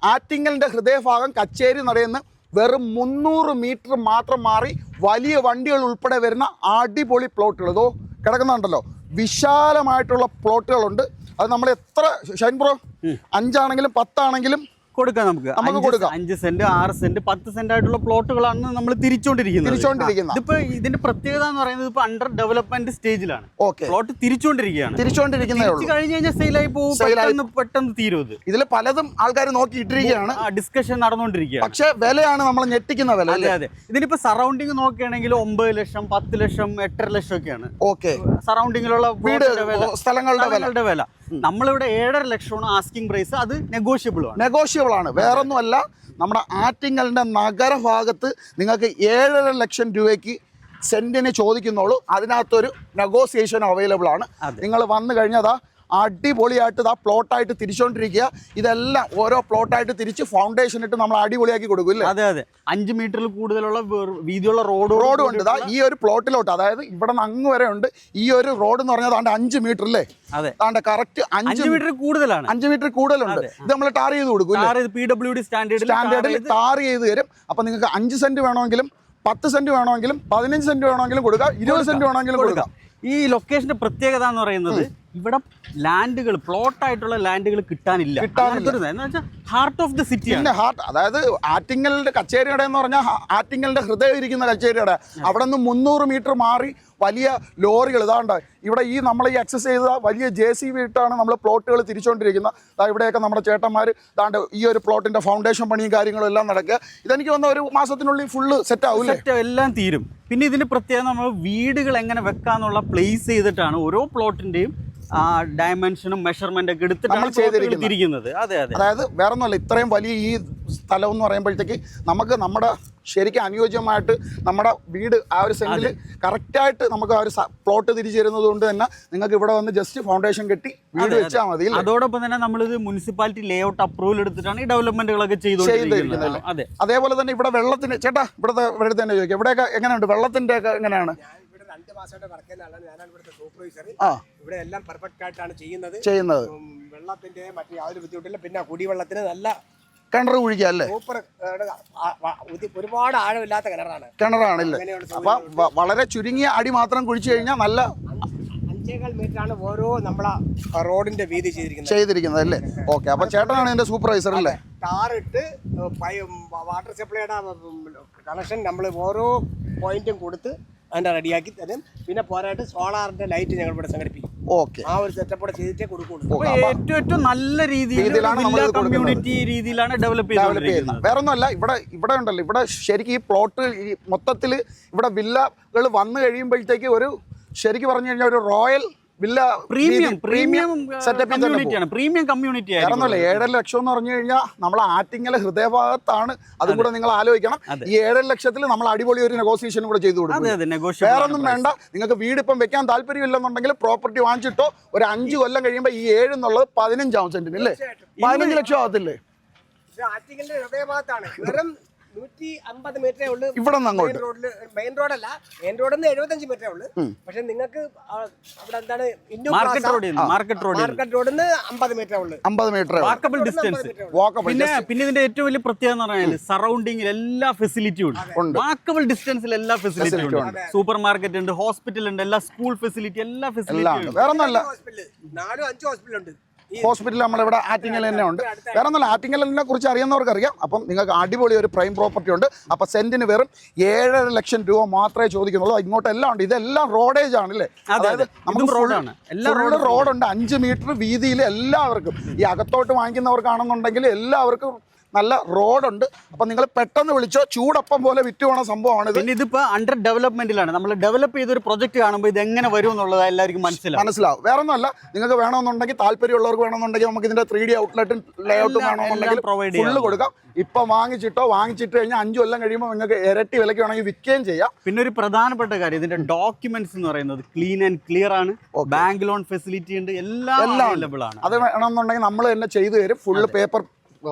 ആറ്റിങ്ങലിന്റെ ഹൃദയഭാഗം കച്ചേരി നടയുന്ന വെറും മുന്നൂറ് മീറ്റർ മാത്രം മാറി വലിയ വണ്ടികൾ ഉൾപ്പെടെ വരുന്ന അടിപൊളി പ്ലോട്ടുകൾ ഇതോ കിടക്കുന്നുണ്ടല്ലോ. വിശാലമായിട്ടുള്ള പ്ലോട്ടുകളുണ്ട് അത് നമ്മൾ എത്ര ഷൈൻ ബ്രോ? അഞ്ചാണെങ്കിലും പത്താണെങ്കിലും കൊടുക്കാം നമുക്ക്. നമുക്ക് കൊടുക്കാം. അഞ്ച് സെന്റ് ആറ് സെന്റ് പത്ത് സെന്റ് ആയിട്ടുള്ള പ്ലോട്ടുകളാണ് നമ്മൾ തിരിച്ചുകൊണ്ടിരിക്കുന്നത്. തിരിച്ചുകൊണ്ടിരിക്കുന്നത് ഇതിപ്പോ ഇതിന്റെ പ്രത്യേകത എന്ന് പറയുന്നത് ഇപ്പൊ അണ്ടർ ഡെവലപ്മെന്റ് സ്റ്റേജിലാണ് പ്ലോട്ട് തിരിച്ചുകൊണ്ടിരിക്കുകയാണ്. തിരിച്ചുകൊണ്ടിരിക്കുന്നത് കഴിഞ്ഞ് കഴിഞ്ഞാൽ സെയിലായി പോകും Sale ആയി- പെട്ടെന്ന് പെട്ടെന്ന് തീരും ഇത്. ഇതിൽ പലതും ആൾക്കാർ നോക്കി ഇട്ടിരിക്കുകയാണ് ഡിസ്കഷൻ നടന്നുകൊണ്ടിരിക്കുകയാണ്. പക്ഷെ വിലയാണ് നമ്മൾ ഞെട്ടിക്കുന്ന വില അതെ അല്ലേ? അതെ ഇതിനിപ്പോ സറൗണ്ടിങ് നോക്കുകയാണെങ്കിൽ ഒമ്പത് ലക്ഷം പത്ത് ലക്ഷം എട്ടര ലക്ഷം ഒക്കെയാണ്. ഓക്കെ സറൗണ്ടിങ്ങിലുള്ള വീട് സ്ഥലങ്ങളുടെ വില. നമ്മളിവിടെ ഏഴര ലക്ഷമാണ് ആസ്കിംഗ് പ്രൈസ് അത് നെഗോഷ്യബിൾ ആണ്. നെഗോഷ്യബിൾ ആണ്. വേറൊന്നുമല്ല നമ്മുടെ ആറ്റിങ്ങലിന്റെ നഗരഭാഗത്ത് നിങ്ങൾക്ക് ഏഴര ലക്ഷം രൂപയ്ക്ക് സെന്റിന് ചോദിക്കുന്നുള്ളൂ. അതിനകത്തൊരു നെഗോസിയേഷൻ അവൈലബിൾ ആണ്. നിങ്ങൾ വന്നു കഴിഞ്ഞതാ അടിപൊളിയായിട്ട് ആ പ്ലോട്ടായിട്ട് തിരിച്ചുകൊണ്ടിരിക്കുക ഇതെല്ലാം ഓരോ പ്ലോട്ടായിട്ട് തിരിച്ച് ഫൗണ്ടേഷൻ ഇട്ട് നമ്മൾ അടിപൊളിയാക്കി കൊടുക്കും ഇല്ലേ? അതെ അതെ. അഞ്ച് മീറ്ററിൽ കൂടുതലുള്ള വീതിയുള്ള റോഡ് റോഡ് ഉണ്ട്. ഈ ഒരു പ്ലോട്ടിലോട്ട് അതായത് ഇവിടെ നിന്ന് അങ്ങ് വരെ ഉണ്ട്. ഈ ഒരു റോഡ് എന്ന് പറഞ്ഞാൽ താണ്ട് അഞ്ച് മീറ്റർ അല്ലേ അതെ. താണ്ട് കറക്റ്റ് അഞ്ച് അഞ്ച് മീറ്റർ കൂടുതലാണ്. അഞ്ച് മീറ്റർ കൂടുതലുണ്ട്. ഇത് നമ്മൾ ടാർ ചെയ്ത് കൊടുക്കും? പി ഡബ്ല്യു ഡി സ്റ്റാൻഡേർഡിൽ സ്റ്റാൻഡേർഡിൽ ടാർ ചെയ്ത് തരും. അപ്പം നിങ്ങൾക്ക് അഞ്ച് സെന്റ് വേണമെങ്കിലും പത്ത് സെന്റ് വേണമെങ്കിലും പതിനഞ്ച് സെന്റ് വേണമെങ്കിലും കൊടുക്കാം. ഇരുപത് സെന്റ് വേണമെങ്കിലും കൊടുക്കാം. ഈ ലൊക്കേഷന്റെ പ്രത്യേകത എന്ന് പറയുന്നത് ഇവിടെ ലാൻഡുകൾ പ്ലോട്ട് ആയിട്ടുള്ള ലാൻഡുകൾ കിട്ടാനില്ല. എന്ന് വെച്ചാൽ ഹാർട്ട് ഓഫ് ദ സിറ്റി പിന്നെ ഹാർട്ട് അതായത് ആറ്റിങ്ങലിന്റെ കച്ചേരിയുടെ എന്ന് പറഞ്ഞാൽ ആറ്റിങ്ങലിന്റെ ഹൃദയം ഇരിക്കുന്ന കച്ചേരിയുടെ. അവിടെ നിന്ന് മുന്നൂറ് മീറ്റർ മാറി വലിയ ലോറികൾ. ഇതാണ്ട് ഇവിടെ ഈ നമ്മൾ ഈ എക്സസ് ചെയ്ത വലിയ ജെ സി ബി ഇട്ടാണ് നമ്മൾ പ്ലോട്ടുകൾ തിരിച്ചുകൊണ്ടിരിക്കുന്നത് ദാ ഇവിടെയൊക്കെ നമ്മുടെ ചേട്ടന്മാർ ഇതാണ്ട് ഈ ഒരു പ്ലോട്ടിന്റെ ഫൗണ്ടേഷൻ പണിയും കാര്യങ്ങളും എല്ലാം നടക്കുക. ഇതെനിക്ക് വന്ന ഒരു മാസത്തിനുള്ളിൽ ഫുള്ള് സെറ്റ് ആവില്ലേ സെറ്റ് എല്ലാം തീരും. പിന്നെ ഇതിന് പ്രത്യേകം നമ്മൾ വീടുകൾ എങ്ങനെ വെക്കാന്നുള്ള പ്ലേസ് ചെയ്തിട്ടാണ് ഓരോ പ്ലോട്ടിന്റെയും ഡയമെൻഷനും മെഷർമെന്റ് ഒക്കെ എടുത്ത് നമ്മൾ ചെയ്തിരിക്കുന്നത്. അതെ അതെ. അതായത് വേറെ ഒന്നുമല്ല ഇത്രയും വലിയ ഈ സ്ഥലം എന്ന് പറയുമ്പോഴത്തേക്ക് നമുക്ക് നമ്മുടെ ശരിക്കും അനുയോജ്യമായിട്ട് നമ്മുടെ വീട് ആ ഒരു സെന്റിൽ കറക്റ്റായിട്ട് നമുക്ക് ആ ഒരു പ്ലോട്ട് തിരിച്ചു തരുന്നത് കൊണ്ട് തന്നെ നിങ്ങൾക്ക് ഇവിടെ വന്ന് ജസ്റ്റ് ഫൗണ്ടേഷൻ കെട്ടി വീട് വെച്ചാൽ മതി? അതോടൊപ്പം തന്നെ നമ്മളിത് മുനിസിപ്പാലിറ്റി ലേ ഔട്ട് അപ്രൂവൽ എടുത്തിട്ടാണ് ഈ ഡെവലപ്മെന്റുകളൊക്കെ ചെയ്തുകൊണ്ടിരിക്കുന്നത്. ചെയ്തുകൊണ്ടിരിക്കുന്നത് അതെ. അതേപോലെ തന്നെ ഇവിടെ വെള്ളത്തിന് ചേട്ടാ ഇവിടുത്തെ ഇവിടെ തന്നെ ചോദിക്കാം. ഇവിടെയൊക്കെ എങ്ങനെയുണ്ട്? വെള്ളത്തിന്റെ ഒക്കെ എങ്ങനെയാണ്? ഇവിടെ രണ്ട് മാസമായിട്ട് വർക്ക് ചെയ്യുന്ന ആളാണ്. ഞാനാണ് ഇവിടുത്തെ സൂപ്പർവൈസർ ഇവിടെ എല്ലാം പെർഫെക്റ്റ് ആയിട്ടാണ് ചെയ്യുന്നത്. ചെയ്യുന്നത്. വെള്ളത്തിന്റെ മറ്റു യാതൊരു ബുദ്ധിമുട്ടില്ല. പിന്നെ കുടിവെള്ളത്തിന് നല്ല കിണർ കുഴിക്കുക അല്ലേ സൂപ്പർ ഒരുപാട് ആഴമില്ലാത്ത കിണറാണ്. കിണറാണല്ലേ? അപ്പൊ വളരെ ചുരുങ്ങിയ അടി മാത്രം കുഴിച്ചു കഴിഞ്ഞാൽ നല്ല അഞ്ചേകാൽ മീറ്റർ ആണ് ഓരോ നമ്മളെ റോഡിന്റെ വീതി ചെയ്തിരിക്കുന്നത്. ചെയ്തിരിക്കുന്നത് അല്ലേ ഓക്കെ. അപ്പൊ ചേട്ടനാണ് ഇതിന്റെ സൂപ്പർവൈസർ അല്ലേ? ടാറിട്ട് വാട്ടർ സപ്ലൈയുടെ കണക്ഷൻ നമ്മൾ ഓരോ പോയിന്റും കൊടുത്ത് അതിന്റെ റെഡിയാക്കി തരും. പിന്നെ പോരായിട്ട് സോളാറിന്റെ ലൈറ്റ് ഞങ്ങൾ ഇവിടെ സംഘടിപ്പിക്കും. ഓക്കെ. ആ ഒരു സെറ്റപ്പോടെ ചെയ്തിട്ടേ കൊടുക്കുള്ളൂ. അപ്പൊ ഏറ്റവും ഏറ്റവും നല്ല രീതിയിൽ രീതിയിലാണ് നമ്മൾ ഇത് കമ്മ്യൂണിറ്റി രീതിയിലാണ് ഡെവലപ്പ് ഡെവലപ്പ് ചെയ്യുന്നത്. വേറെ ഒന്നുമല്ല ഇവിടെ ഇവിടെ ഉണ്ടല്ലോ. ഇവിടെ ശരിക്കും ഈ പ്ലോട്ട് മൊത്തത്തിൽ ഇവിടെ വില്ലകൾ വന്നു കഴിയുമ്പോഴത്തേക്ക് ഒരു ശരിക്കും പറഞ്ഞു കഴിഞ്ഞാൽ ഒരു royal villa premium premium premium community ഏഴര ലക്ഷം എന്ന് പറഞ്ഞു കഴിഞ്ഞാൽ നമ്മൾ ആറ്റിങ്ങലെ ഹൃദയഭാഗത്താണ്. അതും കൂടെ നിങ്ങൾ ആലോചിക്കണം. ഈ ഏഴര ലക്ഷത്തിൽ നമ്മൾ അടിപൊളി ഒരു നെഗോസിയേഷൻ കൂടെ ചെയ്തു കൊടുക്കും. അതെ അതെ വേറെ ഒന്നും വേണ്ട. നിങ്ങൾക്ക് വീട് ഇപ്പം വെക്കാൻ താല്പര്യമില്ലെന്നുണ്ടെങ്കിൽ പ്രോപ്പർട്ടി വാങ്ങിച്ചിട്ടോ ഒരു അഞ്ച് കൊല്ലം കഴിയുമ്പോൾ ഈ ഏഴ് എന്നുള്ളത് പതിനഞ്ചാവും സെന്റിന് അല്ലേ പതിനഞ്ച് ലക്ഷം ആവത്തില്ലേ? ആറ്റിങ്ങലിന്റെ ഹൃദയഭാഗത്താണ്. വെറും നൂറ്റി അമ്പത് മീറ്ററേ ഉള്ളൂ. ഇവിടെ അങ്ങോട്ട്. മെയിൻ റോഡിൽ മെയിൻ റോഡല്ല മെയിൻ റോഡിൽ നിന്ന് എഴുപത്തഞ്ച് മീറ്ററേ ഉള്ളൂ. പക്ഷെ നിങ്ങൾക്ക് അവിടെ എന്താണ് മാർക്കറ്റ് റോഡിൽ മാർക്കറ്റ് റോഡിൽ മാർക്കറ്റ് റോഡിൽ നിന്ന് അമ്പത് മീറ്ററേ ഉള്ളൂ. അമ്പത് മീറ്റർ വാക്കബിൾ ഡിസ്റ്റൻസ് വാക്കബിൾ പിന്നെ പിന്നെ ഇതിന്റെ ഏറ്റവും വലിയ പ്രത്യേകത എന്ന് പറഞ്ഞാൽ സറൗണ്ടിങ്ങിൽ എല്ലാ ഫെസിലിറ്റിയും ഉണ്ട്. വാക്കബിൾ ഡിസ്റ്റൻസിൽ എല്ലാ ഫെസിലിറ്റിയും ഉണ്ട്. സൂപ്പർ മാർക്കറ്റ് ഉണ്ട് ഹോസ്പിറ്റൽ ഉണ്ട് എല്ലാ സ്കൂൾ ഫെസിലിറ്റി എല്ലാ ഫെസിലിറ്റിയും ഉണ്ട്. ഉണ്ട്. വേറെ ഹോസ്പിറ്റൽ നാലും അഞ്ചു ഹോസ്പിറ്റലുണ്ട് ഈ ഹോസ്പിറ്റൽ നമ്മളിവിടെ ആറ്റിങ്ങൽ തന്നെ ഉണ്ട് വേറെ ഒന്നല്ല ആറ്റിങ്ങലിനെ കുറിച്ച് അറിയുന്നവർക്ക് അറിയാം അപ്പം നിങ്ങൾക്ക് അടിപൊളി ഒരു പ്രൈം പ്രോപ്പർട്ടി ഉണ്ട്. അപ്പം സെന്റിന് വെറും ഏഴര ലക്ഷം രൂപ മാത്രമേ ചോദിക്കുന്നുള്ളൂ. ഇങ്ങോട്ട് എല്ലാം ഉണ്ട്. ഇതെല്ലാം റോഡേജ് ആണ് അല്ലേ? അതായത് നമുക്ക് റോഡാണ്. എല്ലാ റോഡ് റോഡുണ്ട് അഞ്ച് മീറ്റർ വീതിയിൽ എല്ലാവർക്കും. ഈ അകത്തോട്ട് വാങ്ങിക്കുന്നവർക്കാണെന്നുണ്ടെങ്കിൽ എല്ലാവർക്കും നല്ല റോഡുണ്ട് അപ്പം നിങ്ങൾ പെട്ടെന്ന് വിളിച്ചോ ചൂടപ്പം പോലെ വിറ്റ് പോണ സംഭവമാണ് പിന്നെ ഇതിപ്പോ അണ്ടർ ഡെവലപ്മെന്റിലാണ് നമ്മൾ ഡെവലപ്പ് ചെയ്ത ഒരു പ്രൊജക്ട് കാണുമ്പോൾ ഇത് എങ്ങനെ വരും എന്നുള്ളത് എല്ലാവർക്കും മനസ്സിലാവും. മനസ്സിലാവും. വേറെ ഒന്നുമല്ല നിങ്ങൾക്ക് വേണമെന്നുണ്ടെങ്കിൽ താല്പര്യമുള്ളവർക്ക് വേണമെന്നുണ്ടെങ്കിൽ നമുക്ക് ഇതിന്റെ ത്രീ ഡി ഔട്ട്ലെറ്റും ലേഔട്ടും വേണമെന്നുണ്ടെങ്കിൽ ഫുള്ള്. കൊടുക്കാം. ഇപ്പൊ വാങ്ങിച്ചിട്ടോ വാങ്ങിച്ചിട്ട് കഴിഞ്ഞാൽ അഞ്ചു കൊല്ലം കഴിയുമ്പോൾ നിങ്ങൾക്ക് ഇരട്ടി വിലയ്ക്ക് വേണമെങ്കിൽ വിൽക്കുകയും ചെയ്യാം. പിന്നെ ഒരു പ്രധാനപ്പെട്ട കാര്യം ഇതിന്റെ ഡോക്യുമെന്റ്സ് എന്ന് പറയുന്നത് ക്ലീൻ ആൻഡ് ക്ലിയർ ആണ്. ബാങ്ക് ലോൺ ഫെസിലിറ്റി ഉണ്ട്. എല്ലാം അവൈലബിൾ ആണ്. അത് വേണമെന്നുണ്ടെങ്കിൽ നമ്മൾ തന്നെ ചെയ്തു തരും. ഫുള്ള് പേപ്പർ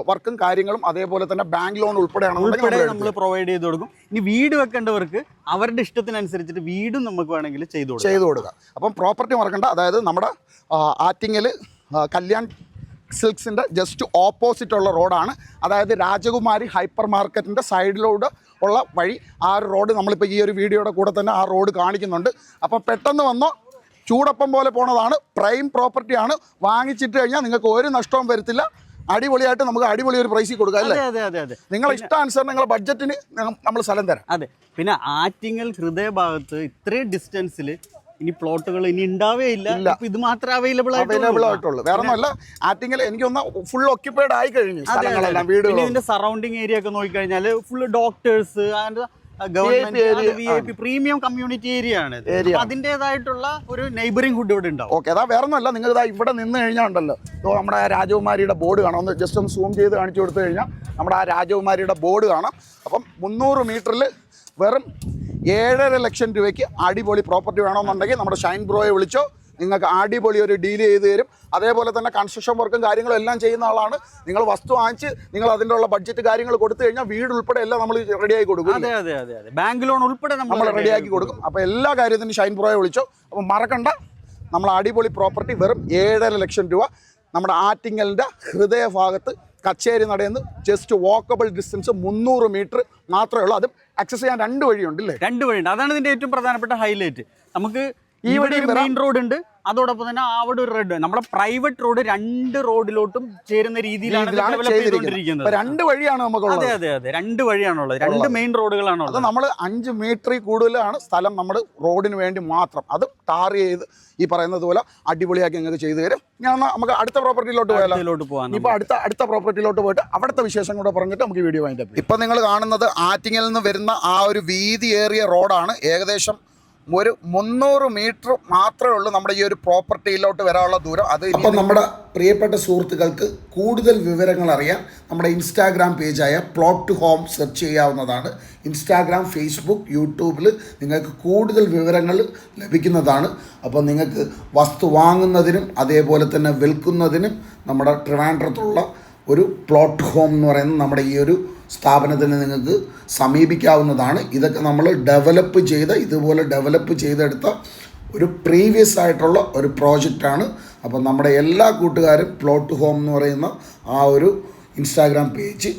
വർക്കും കാര്യങ്ങളും അതേപോലെ തന്നെ ബാങ്ക് ലോൺ ഉൾപ്പെടെയാണ് നമ്മൾ പ്രൊവൈഡ് ചെയ്ത് കൊടുക്കും. ഇനി വീട് വെക്കേണ്ടവർക്ക് അവരുടെ ഇഷ്ടത്തിനനുസരിച്ചിട്ട് വീടും നമുക്ക് വേണമെങ്കിൽ ചെയ്തു കൊടുക്കാം. ചെയ്തു കൊടുക്കുക അപ്പം പ്രോപ്പർട്ടി മറക്കണ്ട. അതായത് നമ്മുടെ ആറ്റിങ്ങൽ കല്യാൺ സിൽക്സിന്റെ ജസ്റ്റ് ഓപ്പോസിറ്റ് ഉള്ള റോഡാണ്. അതായത് രാജകുമാരി ഹൈപ്പർ മാർക്കറ്റിന്റെ സൈഡിലൂടെ ഉള്ള വഴി ആ ഒരു റോഡ് നമ്മളിപ്പോൾ ഈ ഒരു വീഡിയോയുടെ കൂടെ തന്നെ ആ റോഡ് കാണിക്കുന്നുണ്ട്. അപ്പോൾ പെട്ടെന്ന് വന്നോ ചൂടപ്പം പോലെ പോണതാണ്. പ്രൈം പ്രോപ്പർട്ടിയാണ്. വാങ്ങിച്ചിട്ട് കഴിഞ്ഞാൽ നിങ്ങൾക്ക് ഒരു നഷ്ടവും വരത്തില്ല. അടിപൊളിയായിട്ട് നമുക്ക് അടിപൊളി ഒരു പ്രൈസിൽ കൊടുക്കാം അല്ലേ? അതെ അതെ അതെ അതെ. നിങ്ങളെ ഇഷ്ടാനുസരണം നിങ്ങളുടെ ബഡ്ജറ്റിന് നമ്മൾ സ്ഥലം തരാം. അതെ. പിന്നെ ആറ്റിങ്ങൽ ഹൃദയഭാഗത്ത് ഇത്രയും ഡിസ്റ്റൻസിൽ ഇനി പ്ലോട്ടുകൾ ഇനി ഉണ്ടാവേ ഇല്ല. ഇപ്പൊ ഇത് മാത്രമേ അവൈലബിൾ അവൈലബിൾ ആയിട്ടുള്ളൂ. വേറെ ഒന്നുമല്ല. ആറ്റിങ്ങൽ എനിക്കൊന്ന് ഫുൾ ഓക്യുപ്പൈഡ് ആയി കഴിഞ്ഞു സ്ഥലങ്ങളെല്ലാം വീട് ഇതിന്റെ സറൗണ്ടിങ് ഏരിയ ഒക്കെ നോക്കിക്കഴിഞ്ഞാൽ full doctors government premium community area ആണ് അതിന്റേതായിട്ടുള്ള ഒരു നെയ്ബറിംഗ് ഹുഡ് ഇവിടെ ഉണ്ടാവും. ഓക്കെ അതാ വേറെ ഒന്നല്ല നിങ്ങൾ ഇതാ ഇവിടെ നിന്ന് കഴിഞ്ഞാൽ ഉണ്ടല്ലോ. നമ്മുടെ ആ രാജകുമാരിയുടെ ബോർഡ് കാണാം. ഒന്ന് ജസ്റ്റ് ഒന്ന് സൂം ചെയ്ത് കാണിച്ചു കൊടുത്തു കഴിഞ്ഞാൽ നമ്മുടെ ആ രാജകുമാരിയുടെ ബോർഡ് കാണാം. അപ്പം മുന്നൂറ് മീറ്ററിൽ വെറും ഏഴര ലക്ഷം രൂപയ്ക്ക് അടിപൊളി പ്രോപ്പർട്ടി വേണമെന്നുണ്ടെങ്കിൽ നമ്മുടെ ഷൈൻ ബ്രോയെ വിളിച്ചോ നിങ്ങൾക്ക് അടിപൊളി ഒരു ഡീൽ ചെയ്ത് തരും. അതേപോലെ തന്നെ കൺസ്ട്രക്ഷൻ വർക്കും കാര്യങ്ങളും എല്ലാം ചെയ്യുന്ന ആളാണ്. നിങ്ങൾ വസ്തു വാങ്ങിച്ച് നിങ്ങൾ അതിന്റെ ഉള്ള ബഡ്ജറ്റ് കാര്യങ്ങൾ കൊടുത്തു കഴിഞ്ഞാൽ വീട് ഉൾപ്പെടെ എല്ലാം നമ്മൾ റെഡിയായി കൊടുക്കും അതെ അതെ അതെ അതെ. ബാങ്ക് ലോൺ ഉൾപ്പെടെ നമ്മൾ റെഡിയാക്കി കൊടുക്കും. അപ്പോൾ എല്ലാ കാര്യത്തിനും ഷൈൻ പ്രോയെ വിളിച്ചോ. അപ്പോൾ മറക്കണ്ട. നമ്മൾ അടിപൊളി പ്രോപ്പർട്ടി വെറും ഏഴര ലക്ഷം രൂപ. നമ്മുടെ ആറ്റിങ്ങലിന്റെ ഹൃദയഭാഗത്ത് കച്ചേരി നടയുന്ന ജസ്റ്റ് വാക്കബിൾ ഡിസ്റ്റൻസ് മുന്നൂറ് മീറ്റർ മാത്രമേ ഉള്ളൂ. അതും ആക്സസ് ചെയ്യാൻ രണ്ട് വഴിയുണ്ട് അല്ലേ രണ്ട് വഴിയുണ്ട്. അതാണ് ഇതിന്റെ ഏറ്റവും പ്രധാനപ്പെട്ട ഹൈലൈറ്റ് നമുക്ക് ഇവിടെ ഒരു മെയിൻ റോഡ് ഉണ്ട്. അതോടൊപ്പം തന്നെ അവിടെ ഒരു റെഡ് നമ്മുടെ പ്രൈവറ്റ് റോഡ് രണ്ട് റോഡിലോട്ടും ചേരുന്ന രീതിയിലാണ് രണ്ട് വഴിയാണ് നമുക്ക് അതെ അതെ അതെ. രണ്ട് വഴിയാണുള്ളത്. രണ്ട് മെയിൻ അത് റോഡുകളാണുള്ളത് നമ്മൾ അഞ്ച് മീറ്ററിൽ കൂടുതലാണ് സ്ഥലം നമ്മൾ റോഡിന് വേണ്ടി മാത്രം. അത് ടാർ ചെയ്ത് ഈ പറയുന്നത് പോലെ അടിപൊളിയാക്കി ഞങ്ങൾക്ക് ചെയ്തു തരും. ഞാൻ നമുക്ക് അടുത്ത പ്രോപ്പർട്ടിയിലോട്ട് പോയാലോ? പോകാം ഇപ്പൊ അടുത്ത അടുത്ത പ്രോപ്പർട്ടിയിലോട്ട് പോയിട്ട് അവിടുത്തെ വിശേഷം കൂടെ പറഞ്ഞിട്ട് നമുക്ക് വീഡിയോ വാങ്ങിക്കാം ഇപ്പൊ നിങ്ങൾ കാണുന്നത് ആറ്റിങ്ങിൽ നിന്ന് വരുന്ന ആ ഒരു വീതിയേറിയ റോഡാണ് ഏകദേശം ഒരു മുന്നൂറ് മീറ്റർ മാത്രമേ ഉള്ളൂ നമ്മുടെ ഈ ഒരു പ്രോപ്പർട്ടിയിലോട്ട് വരാനുള്ള ദൂരം. അത് ഇപ്പം നമ്മുടെ പ്രിയപ്പെട്ട സുഹൃത്തുക്കൾക്ക് കൂടുതൽ വിവരങ്ങൾ അറിയാൻ നമ്മുടെ ഇൻസ്റ്റാഗ്രാം പേജായ പ്ലോട്ട് ടു ഹോം സെർച്ച് ചെയ്യാവുന്നതാണ്. ഇൻസ്റ്റാഗ്രാം ഫേസ്ബുക്ക് യൂട്യൂബിൽ നിങ്ങൾക്ക് കൂടുതൽ വിവരങ്ങൾ ലഭിക്കുന്നതാണ്. അപ്പോൾ നിങ്ങൾക്ക് വസ്തു വാങ്ങുന്നതിനും അതേപോലെ തന്നെ വിൽക്കുന്നതിനും നമ്മുടെ ട്രിവാൻഡ്രത്തുള്ള ഒരു പ്ലോട്ട് ഹോം എന്ന് പറയുന്ന നമ്മുടെ ഈ ഒരു സ്ഥാപനത്തിന് നിങ്ങൾക്ക് സമീപിക്കാവുന്നതാണ്. ഇതൊക്കെ നമ്മൾ ഡെവലപ്പ് ചെയ്ത ഇതുപോലെ ഡെവലപ്പ് ചെയ്തെടുത്ത ഒരു പ്രീവിയസ് ആയിട്ടുള്ള ഒരു പ്രോജക്റ്റാണ് അപ്പോൾ നമ്മുടെ എല്ലാ കൂട്ടുകാരും പ്ലോട്ട് ഹോം എന്ന് പറയുന്ന ആ ഒരു ഇൻസ്റ്റാഗ്രാം പേജ്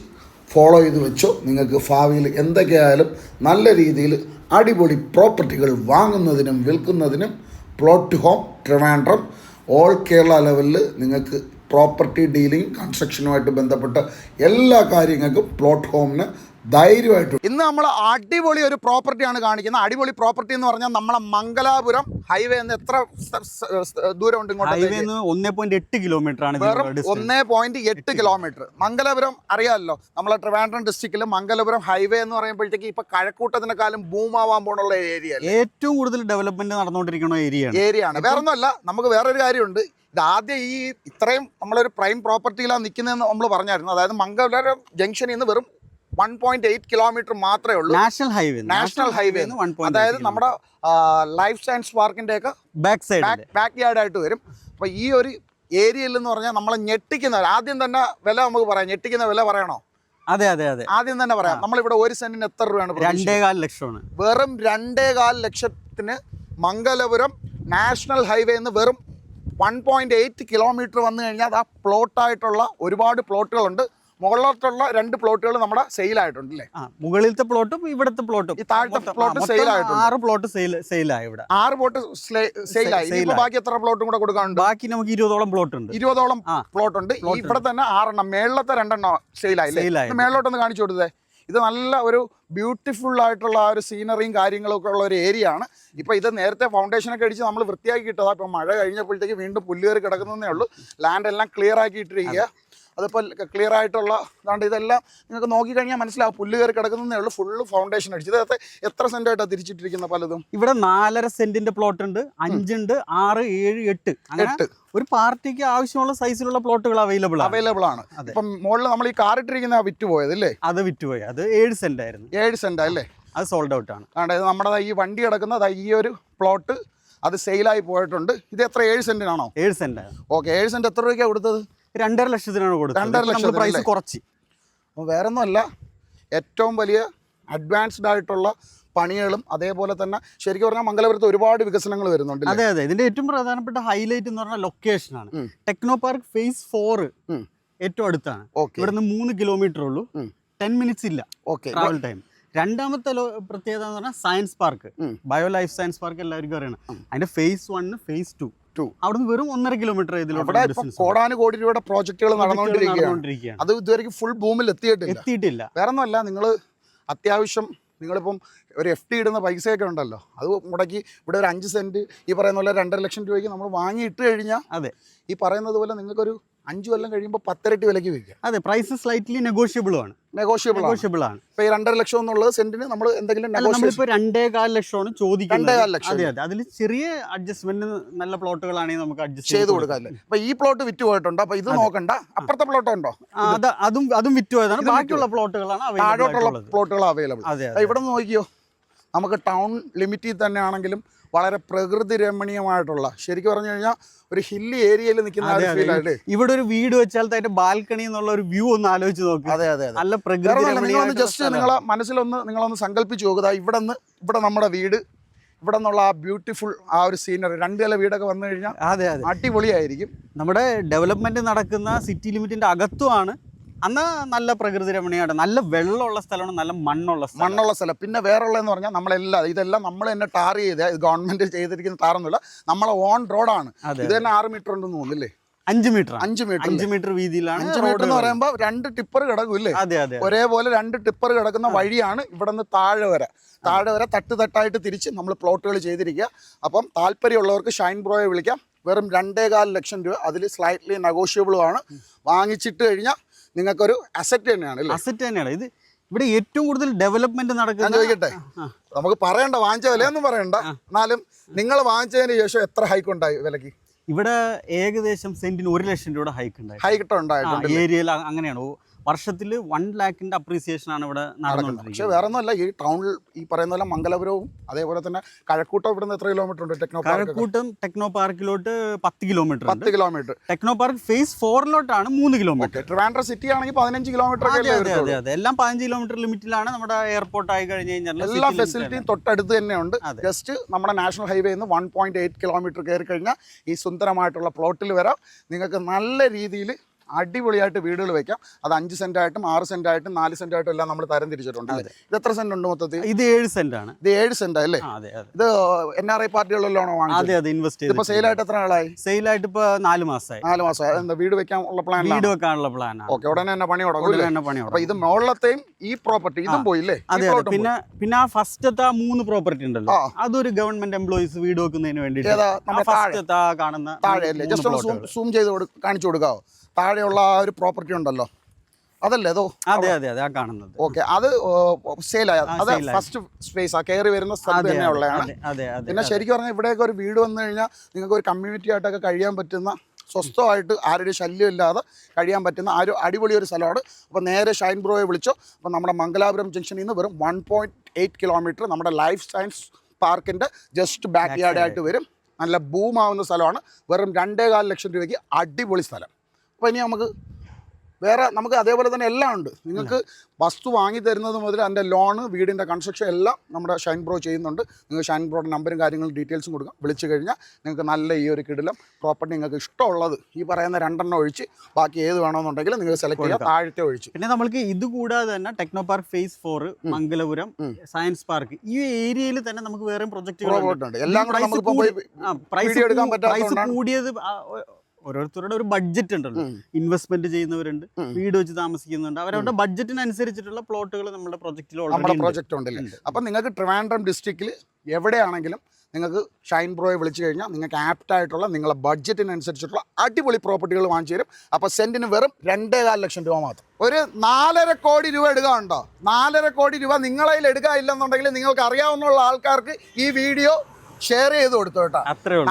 ഫോളോ ചെയ്ത് വെച്ചോ. നിങ്ങൾക്ക് ഭാവിയിൽ എന്തൊക്കെയായാലും നല്ല രീതിയിൽ അടിപൊളി പ്രോപ്പർട്ടികൾ വാങ്ങുന്നതിനും വിൽക്കുന്നതിനും plot home Trivandrum all Kerala ലെവലിൽ നിങ്ങൾക്ക് പ്രോപ്പർട്ടി ഡീലിംഗ് കൺസ്ട്രക്ഷനുമായിട്ട് ബന്ധപ്പെട്ട എല്ലാ കാര്യങ്ങൾക്കും പ്ലോട്ട് ഹോമിന് ധൈര്യമായിട്ട് ഇന്ന് നമ്മൾ അടിപൊളി ഒരു പ്രോപ്പർട്ടിയാണ് കാണിക്കുന്നത്. അടിപൊളി പ്രോപ്പർട്ടി എന്ന് പറഞ്ഞാൽ നമ്മളെ മംഗലാപുരം ഹൈവേ എന്ന് എത്ര ദൂരം ഹൈവേ ഇങ്ങോട്ട് ഒന്നേ പോയിന്റ് എട്ട് കിലോമീറ്റർ ആണ് വെറും ഒന്നേ പോയിന്റ് എട്ട് കിലോമീറ്റർ മംഗലാപുരം അറിയാമല്ലോ നമ്മളെ ട്രിവാൻഡ്രം ഡിസ്ട്രിക്റ്റിൽ മംഗലപുരം ഹൈവേ എന്ന് പറയുമ്പോഴത്തേക്ക് ഇപ്പൊ കഴക്കൂട്ടത്തിനെക്കാളും ബൂമാവാൻ പോണുള്ള ഏരിയ ഏറ്റവും കൂടുതൽ ഡെവലപ്മെന്റ് നടന്നുകൊണ്ടിരിക്കുന്ന ഏരിയ ആണ്. ഏരിയ ആണ്. വേറെ ഒന്നുമല്ല നമുക്ക് വേറൊരു കാര്യമുണ്ട്. ഇത് ആദ്യം ഈ ഇത്രയും നമ്മളൊരു പ്രൈം പ്രോപ്പർട്ടിയിലാണ് നിൽക്കുന്നതെന്ന് നമ്മൾ പറഞ്ഞായിരുന്നു. അതായത് മംഗലാപുരം ജംഗ്ഷനിൽ നിന്ന് വെറും വൺ പോയിന്റ് എയ്റ്റ് കിലോമീറ്റർ മാത്രമേ ഉള്ളൂ. നാഷണൽ ഹൈവേ നാഷണൽ ഹൈവേ അതായത് നമ്മുടെ ലൈഫ് സയൻസ് പാർക്കിന്റെ ഒക്കെ ബാക്ക് സൈഡ് ബാക്ക് യാർഡ് ആയിട്ട് വരും. അപ്പൊ ഈ ഒരു ഏരിയയിൽ എന്ന് പറഞ്ഞാൽ നമ്മൾ ഞെട്ടിക്കുന്ന ആദ്യം തന്നെ വില നമുക്ക് പറയാം. ഞെട്ടിക്കുന്ന വില പറയണോ? അതെ അതെ അതെ. ആദ്യം തന്നെ പറയാം. നമ്മളിവിടെ ഒരു സെന്റിന് എത്ര രൂപയാണ്? രണ്ടേകാൽ ലക്ഷമാണ്. വെറും രണ്ടേകാൽ ലക്ഷത്തിന് മംഗലപുരം നാഷണൽ ഹൈവേ എന്ന് വെറും വൺ പോയിന്റ് എയ്റ്റ് കിലോമീറ്റർ വന്നു കഴിഞ്ഞാൽ ആ പ്ലോട്ടായിട്ടുള്ള ഒരുപാട് പ്ലോട്ടുകളുണ്ട് മുകളിലോട്ടുള്ള രണ്ട് പ്ലോട്ടുകൾ നമ്മുടെ സെയിലായിട്ടുണ്ട് അല്ലേ ആ മുകളിലത്തെ പ്ലോട്ടും ഇവിടുത്തെ പ്ലോട്ടും. ഈ താഴത്തെ പ്ലോട്ട് sale ആയിട്ടുണ്ട്. ആറ് പ്ലോട്ട് സെയിൽ സെയിൽ ആയി ഇവിടെ. ആറ് പ്ലോട്ട് സെയിൽ ആയി. ബാക്കി എത്ര പ്ലോട്ടും കൂടെ കൊടുക്കാനുണ്ട്? ബാക്കി നമുക്ക് ഇരുപതോളം പ്ലോട്ട് ഉണ്ട് ഇരുപതോളം. പ്ലോട്ട് ഉണ്ട് ഇവിടെ തന്നെ ആറെണ്ണം മേളിലത്തെ രണ്ടെണ്ണം സെയിലായി. മേളിലോട്ടൊന്ന് കാണിച്ചു കൊടുത്തേ. ഇത് നല്ല ഒരു ബ്യൂട്ടിഫുൾ ആയിട്ടുള്ള ആ ഒരു സീനറിയും കാര്യങ്ങളൊക്കെ ഉള്ള ഒരു ഏരിയ ആണ്. ഇപ്പൊ ഇത് നേരത്തെ ഫൗണ്ടേഷൻ ഒക്കെ അടിച്ച് നമ്മൾ വൃത്തിയാക്കി ഇട്ടതാ. ഇപ്പൊ മഴ കഴിഞ്ഞപ്പോഴത്തേക്ക് വീണ്ടും പുല്ലുകയറി കിടക്കുന്നതേ ഉള്ളൂ. ലാൻഡ് എല്ലാം ക്ലിയർ ആക്കി ഇട്ടിരിക്കുക. അതിപ്പോൾ ക്ലിയർ ആയിട്ടുള്ള അതാണ്ട് ഇതെല്ലാം നിങ്ങൾക്ക് നോക്കിക്കഴിഞ്ഞാൽ മനസ്സിലാവും. പുല്ല് കയറി കിടക്കുന്നതേ ഉള്ളൂ ഫുള്ള് ഫൗണ്ടേഷൻ അടിച്ചു. ഇതൊക്കെ എത്ര സെന്റായിട്ടാണ് തിരിച്ചിട്ടിരിക്കുന്ന പലതും? ഇവിടെ നാലര സെന്റിന്റെ പ്ലോട്ട് ഉണ്ട് അഞ്ചുണ്ട് ആറ് ഏഴ് എട്ട്. എട്ട്. ഒരു പാർട്ടിക്ക് ആവശ്യമുള്ള സൈസിലുള്ള പ്ലോട്ടുകൾ അവൈലബിൾ അവൈലബിൾ ആണ്. ഇപ്പം മുകളിൽ നമ്മൾ ഈ കാറിട്ടിരിക്കുന്ന വിറ്റ് പോയത് അല്ലേ? അത് വിറ്റുപോയി അത് ഏഴ് സെന്റ് ആയിരുന്നു. ഏഴ് സെന്റ് അല്ലേ? അത് സോൾഡ് ഔട്ട് ആണ്. അതായത് നമ്മുടെ ഈ വണ്ടി കിടക്കുന്ന ഈ ഒരു പ്ലോട്ട് അത് സെയിലായി പോയിട്ടുണ്ട്. ഇത് എത്ര ഏഴ് സെന്റിനാണോ ഏഴ് സെന്റ് ഓക്കെ ഏഴ് സെന്റ് എത്ര രൂപയ്ക്കാണ് കൊടുത്തത്? രണ്ടര ലക്ഷത്തിനാണ് കൊടുത്തത്. പ്രൈസ് അല്ലേ? കുറച്ച്. അപ്പോൾ വേറെ ഒന്നുമല്ല ഏറ്റവും വലിയ അഡ്വാൻസ്ഡ് ആയിട്ടുള്ള പണികളും അതേപോലെ തന്നെ ശരിക്കും പറഞ്ഞാൽ മംഗലപുരത്ത് ഒരുപാട് വികസനങ്ങൾ വരുന്നുണ്ട് അതെ അതെ. ഇതിന്റെ ഏറ്റവും പ്രധാനപ്പെട്ട ഹൈലൈറ്റ് എന്ന് പറഞ്ഞാൽ ലൊക്കേഷൻ ആണ്. ടെക്നോ പാർക്ക് ഫേസ് ഫോർ ഏറ്റവും അടുത്താണ്. ഇവിടെ ഇവിടുന്ന് മൂന്ന് കിലോമീറ്റർ ഉള്ളൂ. ടെൻ മിനിറ്റ്സ് ഇല്ല. ഓക്കെ ട്രാവൽ ടൈം രണ്ടാമത്തെ പ്രത്യേകത എന്ന് പറഞ്ഞാൽ science park bio life science park എല്ലാവർക്കും അറിയണം. അതിന്റെ phase one phase two Two. അവിടുന്ന് വെറും ഒന്നര കിലോമീറ്റർ ഇപ്പം കോടാനുകോടി രൂപയുടെ പ്രോജക്റ്റുകൾ നടന്നുകൊണ്ടിരിക്കുകയാണ്. അത് ഇതുവരെയ്ക്ക് ഫുൾ ഭൂമിൽ എത്തിയിട്ടില്ല. എത്തിയിട്ടില്ല. വേറെ ഒന്നുമല്ല നിങ്ങൾ അത്യാവശ്യം നിങ്ങളിപ്പം ഒരു എഫ് ഡി ഇടുന്ന പൈസയൊക്കെ ഉണ്ടല്ലോ. അത് മുടക്കി ഇവിടെ ഒരു അഞ്ച് സെന്റ് ഈ പറയുന്ന പോലെ രണ്ടര ലക്ഷം രൂപയ്ക്ക് നമ്മൾ വാങ്ങി ഇട്ട് കഴിഞ്ഞാൽ അതെ. ഈ പറയുന്നത് പോലെ നിങ്ങൾക്കൊരു അഞ്ച് കൊല്ലം കഴിയുമ്പോൾ പത്തരട്ടി വിലയ്ക്ക് വിൽക്കാം. അതെ പ്രൈസ് സ്ലൈറ്റ്ലി നെഗോഷ്യബിൾ ആണ്. നെഗോഷ്യബിൾ ആണ്. നെഗോഷ്യബിൾ ആണ്. ഇപ്പൊ ഈ രണ്ടര ലക്ഷം എന്നുള്ളത് സെന്റിന് നമ്മൾ എന്തെങ്കിലും നമ്മളിപ്പോ രണ്ടേ കാൽ ലക്ഷമാണ് ചോദിക്കുന്നത്. രണ്ടേകാൽ ലക്ഷം. അതെ അതെ. അതിൽ ചെറിയ അഡ്ജസ്റ്റ്മെന്റ് നല്ല പ്ലോട്ടുകളാണെങ്കിൽ നമുക്ക് അഡ്ജസ്റ്റ് ചെയ്ത് കൊടുക്കാല്ലേ അപ്പൊ ഈ പ്ലോട്ട് വിറ്റ് പോയിട്ടുണ്ട്. അപ്പൊ ഇത് നോക്കണ്ട. അപ്പുറത്തെ പ്ലോട്ട് ഉണ്ടോ? അത് അതും വിറ്റ് പോയതാണ്. ബാക്കിയുള്ള പ്ലോട്ടുകളാണ് താഴോട്ടുള്ള പ്ലോട്ടുകൾ അവൈലബിൾ ഇവിടെ നോക്കിയോ? നമുക്ക് ടൗൺ ലിമിറ്റിൽ തന്നെ ആണെങ്കിലും വളരെ പ്രകൃതി രമണീയമായിട്ടുള്ള ശരിക്കും പറഞ്ഞു കഴിഞ്ഞാൽ ഒരു ഹില്ലി ഏരിയയിൽ നിൽക്കുന്ന ഇവിടെ ഒരു വീട് വെച്ചാൽ അതിന്റെ ബാൽക്കണി എന്നുള്ള ഒരു വ്യൂ ഒന്ന് ആലോചിച്ച് നോക്ക്. അതെ അതെ നല്ല പ്രകൃതി നിങ്ങളൊന്ന് ജസ്റ്റ്. നിങ്ങളെ മനസ്സിലൊന്ന് നിങ്ങളൊന്ന് സങ്കല്പിച്ച് നോക്കുക ഇവിടെ നിന്ന് ഇവിടെ നമ്മുടെ വീട് ഇവിടെ നിന്നുള്ള ആ ബ്യൂട്ടിഫുൾ ആ ഒരു സീനറി രണ്ട് നില വീടൊക്കെ വന്നു കഴിഞ്ഞാൽ അതെ അതെ. അടിപൊളിയായിരിക്കും. നമ്മുടെ ഡെവലപ്മെന്റ് നടക്കുന്ന സിറ്റി ലിമിറ്റിന്റെ അകത്തുമാണ് അന്ന് നല്ല പ്രകൃതി രമണീയമാണ് നല്ല വെള്ളമുള്ള സ്ഥലമാണ് നല്ല മണ്ണുള്ള സ്ഥലം. മണ്ണുള്ള സ്ഥലം. പിന്നെ വേറെയുള്ളതെന്ന് പറഞ്ഞാൽ നമ്മളെല്ലാം ഇതെല്ലാം നമ്മൾ തന്നെ ടാർ ചെയ്ത് ഗവൺമെന്റ് ചെയ്തിരിക്കുന്ന ടാറൊന്നുമില്ല നമ്മളെ ഓൺ റോഡാണ്. ഇത് തന്നെ ആറ് മീറ്റർ ഉണ്ടെന്ന് തോന്നുന്നില്ലേ അഞ്ച് മീറ്റർ അഞ്ച് മീറ്റർ അഞ്ച് മീറ്റർ വീതിയിലാണ് അഞ്ച് മീറ്റർ എന്ന് പറയുമ്പോൾ രണ്ട് ടിപ്പർ കിടക്കും അതെ അതെ ഒരേപോലെ രണ്ട് ടിപ്പർ കിടക്കുന്ന വഴിയാണ് ഇവിടെ നിന്ന് താഴെ വരെ. താഴെ വരെ തട്ട് തട്ടായിട്ട് തിരിച്ച് നമ്മൾ പ്ലോട്ടുകൾ ചെയ്തിരിക്കുക. അപ്പം താല്പര്യമുള്ളവർക്ക് ഷൈൻ ബ്രോയെ വിളിക്കാം. വെറും രണ്ടേകാൽ ലക്ഷം രൂപ അതിൽ സ്ലൈറ്റ്ലി നെഗോഷ്യബിളും ആണ്. വാങ്ങിച്ചിട്ട് കഴിഞ്ഞാൽ നിങ്ങൾക്കൊരു അസറ്റ് തന്നെയാണ് അസറ്റ് തന്നെയാണ്. ഇത് ഇവിടെ ഏറ്റവും കൂടുതൽ ഡെവലപ്മെന്റ് നടക്കുന്നത് നടക്കുന്ന ചോദിക്കട്ടെ? നമുക്ക് പറയണ്ട വാങ്ങിച്ച വിലയൊന്നും പറയണ്ട. എന്നാലും നിങ്ങൾ വാങ്ങിച്ചതിന് ശേഷം എത്ര ഹൈക്ക് ഉണ്ടായി വിലക്ക് ഇവിടെ ഏകദേശം സെന്റിന് ഒരു ലക്ഷം രൂപയുടെ ഹൈക്ക് ഉണ്ടായി. ഹൈക്ക് ഉണ്ടായിട്ടുണ്ട് ഏരിയയിൽ അങ്ങനെയാണ്. വർഷത്തിൽ വൺ ലാക്കിന്റെ അപ്രീസിയേഷൻ ആണ് ഇവിടെ നടക്കുന്നത്. പക്ഷേ വേറെ ഒന്നുമല്ല ഈ ടൗണിൽ ഈ പറയുന്ന പോലെ മംഗലപുരവും അതേപോലെ തന്നെ കഴക്കൂട്ടം ഇവിടുന്ന് എത്ര കിലോമീറ്റർ ഉണ്ട് ടെക്നോ കഴക്കൂട്ടം ടെക്നോ പാർക്കിലോട്ട് പത്ത് കിലോമീറ്റർ പത്ത് കിലോമീറ്റർ ടെക്നോ പാർക്ക് ഫേസ് ഫോറിലോട്ടാണ് മൂന്ന് കിലോമീറ്റർ ട്രിവാൻഡ്ര സിറ്റി ആണെങ്കിൽ പതിനഞ്ച് കിലോമീറ്റർ അതെ അതെ അതെ എല്ലാം പതിനഞ്ച് കിലോമീറ്റർ ലിമിറ്റിലാണ് നമ്മുടെ എയർപോർട്ട് ആയി കഴിഞ്ഞ് കഴിഞ്ഞാൽ എല്ലാ ഫെസിലിറ്റിയും തൊട്ടടുത്ത് തന്നെയുണ്ട്. ജസ്റ്റ് നമ്മുടെ നാഷണൽ ഹൈവേ നിന്ന് വൺ പോയിന്റ് എയ്റ്റ് കിലോമീറ്റർ കയറി കഴിഞ്ഞാൽ ഈ സുന്ദരമായിട്ടുള്ള പ്ലോട്ടിൽ വരാം. നിങ്ങൾക്ക് നല്ല രീതിയിൽ അടിപൊളിയായിട്ട് വീടുകൾ വെക്കാം. അത് അഞ്ച് സെന്റ് ആയിട്ടും ആറ് സെന്റ് ആയിട്ടും നാല് സെന്റ് ആയിട്ടും എല്ലാം നമ്മൾ തരം തിരിച്ചിട്ടുണ്ട്. ഇത് എത്ര സെന്റ് ഉണ്ട് മൊത്തത്തിൽ? ഇത് ഏഴ് സെന്റ് ആണ് ഇത് ഏഴ് സെന്റ് അല്ലേ? ഇത് എൻ ആർ ഐ പാർട്ടികളിലാണോ അതെ അതെ ഇൻവെസ്റ്റ് സെയിലായിട്ട് എത്ര ആളായി സെയിലായിട്ട് ഇപ്പൊ നാല് മാസമായി നാല് മാസം എന്താ വീട് വെക്കാൻ ഉള്ള പ്ലാൻ വീട് വെക്കാനുള്ള പ്ലാൻ ഓക്കെ ഉടനെ തന്നെ പണി തുടങ്ങും പണി അപ്പൊ തുടങ്ങും. ഇത് മുകളിലത്തെയും ഈ പ്രോപ്പർട്ടി ഇതും പോയില്ലേ അതെ പിന്നെ പിന്നെ ആ ഫസ്റ്റത്തെ ആ മൂന്ന് പ്രോപ്പർട്ടി ഉണ്ടല്ലോ. അതൊരു ഗവൺമെന്റ് എംപ്ലോയീസ് വീട് വെക്കുന്നതിന് വേണ്ടി? ഫസ്റ്റത്തെ കാണുന്ന താഴെ ജസ്റ്റ്. സൂം ചെയ്ത് കാണിച്ചു കൊടുക്കാവോ? താഴെയുള്ള ആ ഒരു പ്രോപ്പർട്ടി ഉണ്ടല്ലോ. അതല്ലേ അതോ? അതെ അതെ അതെ ആ കാണുന്നത്. ഓക്കെ അത് സെയിലായ അതെ ഫസ്റ്റ് സ്പേസ് ആ കയറി വരുന്ന സ്ഥലം തന്നെ അതെ, ഉള്ളതാണ്. പിന്നെ ശരിക്കും പറഞ്ഞാൽ ഇവിടെയൊക്കെ ഒരു വീട് വന്നു കഴിഞ്ഞാൽ നിങ്ങൾക്ക് ഒരു കമ്മ്യൂണിറ്റി ആയിട്ടൊക്കെ കഴിയാൻ പറ്റുന്ന സ്വസ്ഥമായിട്ട് ആരുടെയും ശല്യം ഇല്ലാതെ കഴിയാൻ പറ്റുന്ന ആ ഒരു അടിപൊളി ഒരു സ്ഥലമാണ്. അപ്പോൾ നേരെ ഷൈൻ ബ്രോയെ വിളിച്ചോ. അപ്പോൾ നമ്മുടെ മംഗലാപുരം ജംഗ്ഷനിൽ നിന്ന് വെറും വൺ പോയിന്റ് എയ്റ്റ് കിലോമീറ്റർ നമ്മുടെ ലൈഫ് സയൻസ് പാർക്കിന്റെ ജസ്റ്റ് ബാക്ക് യാർഡായിട്ട് വരും. നല്ല ബൂമാവുന്ന സ്ഥലമാണ്. വെറും രണ്ടേകാൽ ലക്ഷം രൂപയ്ക്ക് അടിപൊളി സ്ഥലം. ഇനി നമുക്ക് വേറെ നമുക്ക് അതേപോലെ തന്നെ എല്ലാം ഉണ്ട്. നിങ്ങൾക്ക് വസ്തു വാങ്ങി തരുന്നത് മുതൽ അതിന്റെ ലോണ് വീടിന്റെ കൺസ്ട്രക്ഷൻ എല്ലാം നമ്മുടെ ഷൈൻ ബ്രോ ചെയ്യുന്നുണ്ട്. നിങ്ങൾക്ക് ഷൈൻ ബ്രോയുടെ നമ്പറും കാര്യങ്ങളും ഡീറ്റെയിൽസും കൊടുക്കാം. വിളിച്ചു കഴിഞ്ഞാൽ നിങ്ങൾക്ക് നല്ല ഈ ഒരു കിടിലം പ്രോപ്പർട്ടി നിങ്ങൾക്ക് ഇഷ്ടമുള്ളത് ഈ പറയുന്ന രണ്ടെണ്ണം ഒഴിച്ച് ബാക്കി ഏത് വേണമെന്നുണ്ടെങ്കിൽ നിങ്ങൾ സെലക്ട് ചെയ്യാം. താഴത്തെ ഒഴിച്ച്. പിന്നെ നമ്മൾക്ക് ഇത് കൂടാതെ തന്നെ techno park phase four Mangalapuram science park ഈ ഏരിയയിൽ തന്നെ നമുക്ക് വേറെ പ്രൊജക്ടുകൾ ഉണ്ട്. എല്ലാം കൂടെ നമുക്ക് പോയി പ്രൈസ് എടുക്കാൻ പ്രൈസ് കൂടിയത് ഓരോരുത്തരുടെ ഒരു ബഡ്ജറ്റ് ഉണ്ടല്ലോ. ഇൻവെസ്റ്റ്മെന്റ് ചെയ്യുന്നവരുണ്ട് വീട് വെച്ച് താമസിക്കുന്നുണ്ട് അവരവരുടെ ബഡ്ജറ്റിനനുസരിച്ചിട്ടുള്ള പ്ലോട്ടുകൾ നമ്മുടെ പ്രൊജക്റ്റിൽ നമ്മുടെ പ്രോജക്റ്റ് ഉണ്ടല്ലേ? അപ്പം നിങ്ങൾക്ക് ട്രിവാൻഡ്രം ഡിസ്ട്രിക്റ്റിൽ എവിടെയാണെങ്കിലും നിങ്ങൾക്ക് ഷൈൻ ബ്രോയെ വിളിച്ചു കഴിഞ്ഞാൽ നിങ്ങൾക്ക് ആപ്റ്റ് ആയിട്ടുള്ള നിങ്ങളുടെ ബഡ്ജറ്റിനനുസരിച്ചിട്ടുള്ള അടിപൊളി പ്രോപ്പർട്ടികൾ വാങ്ങിച്ചു തരും. അപ്പോൾ സെന്റിന് വെറും രണ്ടേ രണ്ടേകാൽ ലക്ഷം രൂപ മാത്രം. ഒരു നാലര കോടി രൂപ എടുക്കാനുണ്ടോ നാലര കോടി രൂപ നിങ്ങളതിൽ എടുക്കുക ഇല്ലെന്നുണ്ടെങ്കിൽ നിങ്ങൾക്ക് അറിയാവുന്ന ആൾക്കാർക്ക് ഈ വീഡിയോ ഷെയർ ചെയ്ത് കൊടുത്തു കേട്ടോ.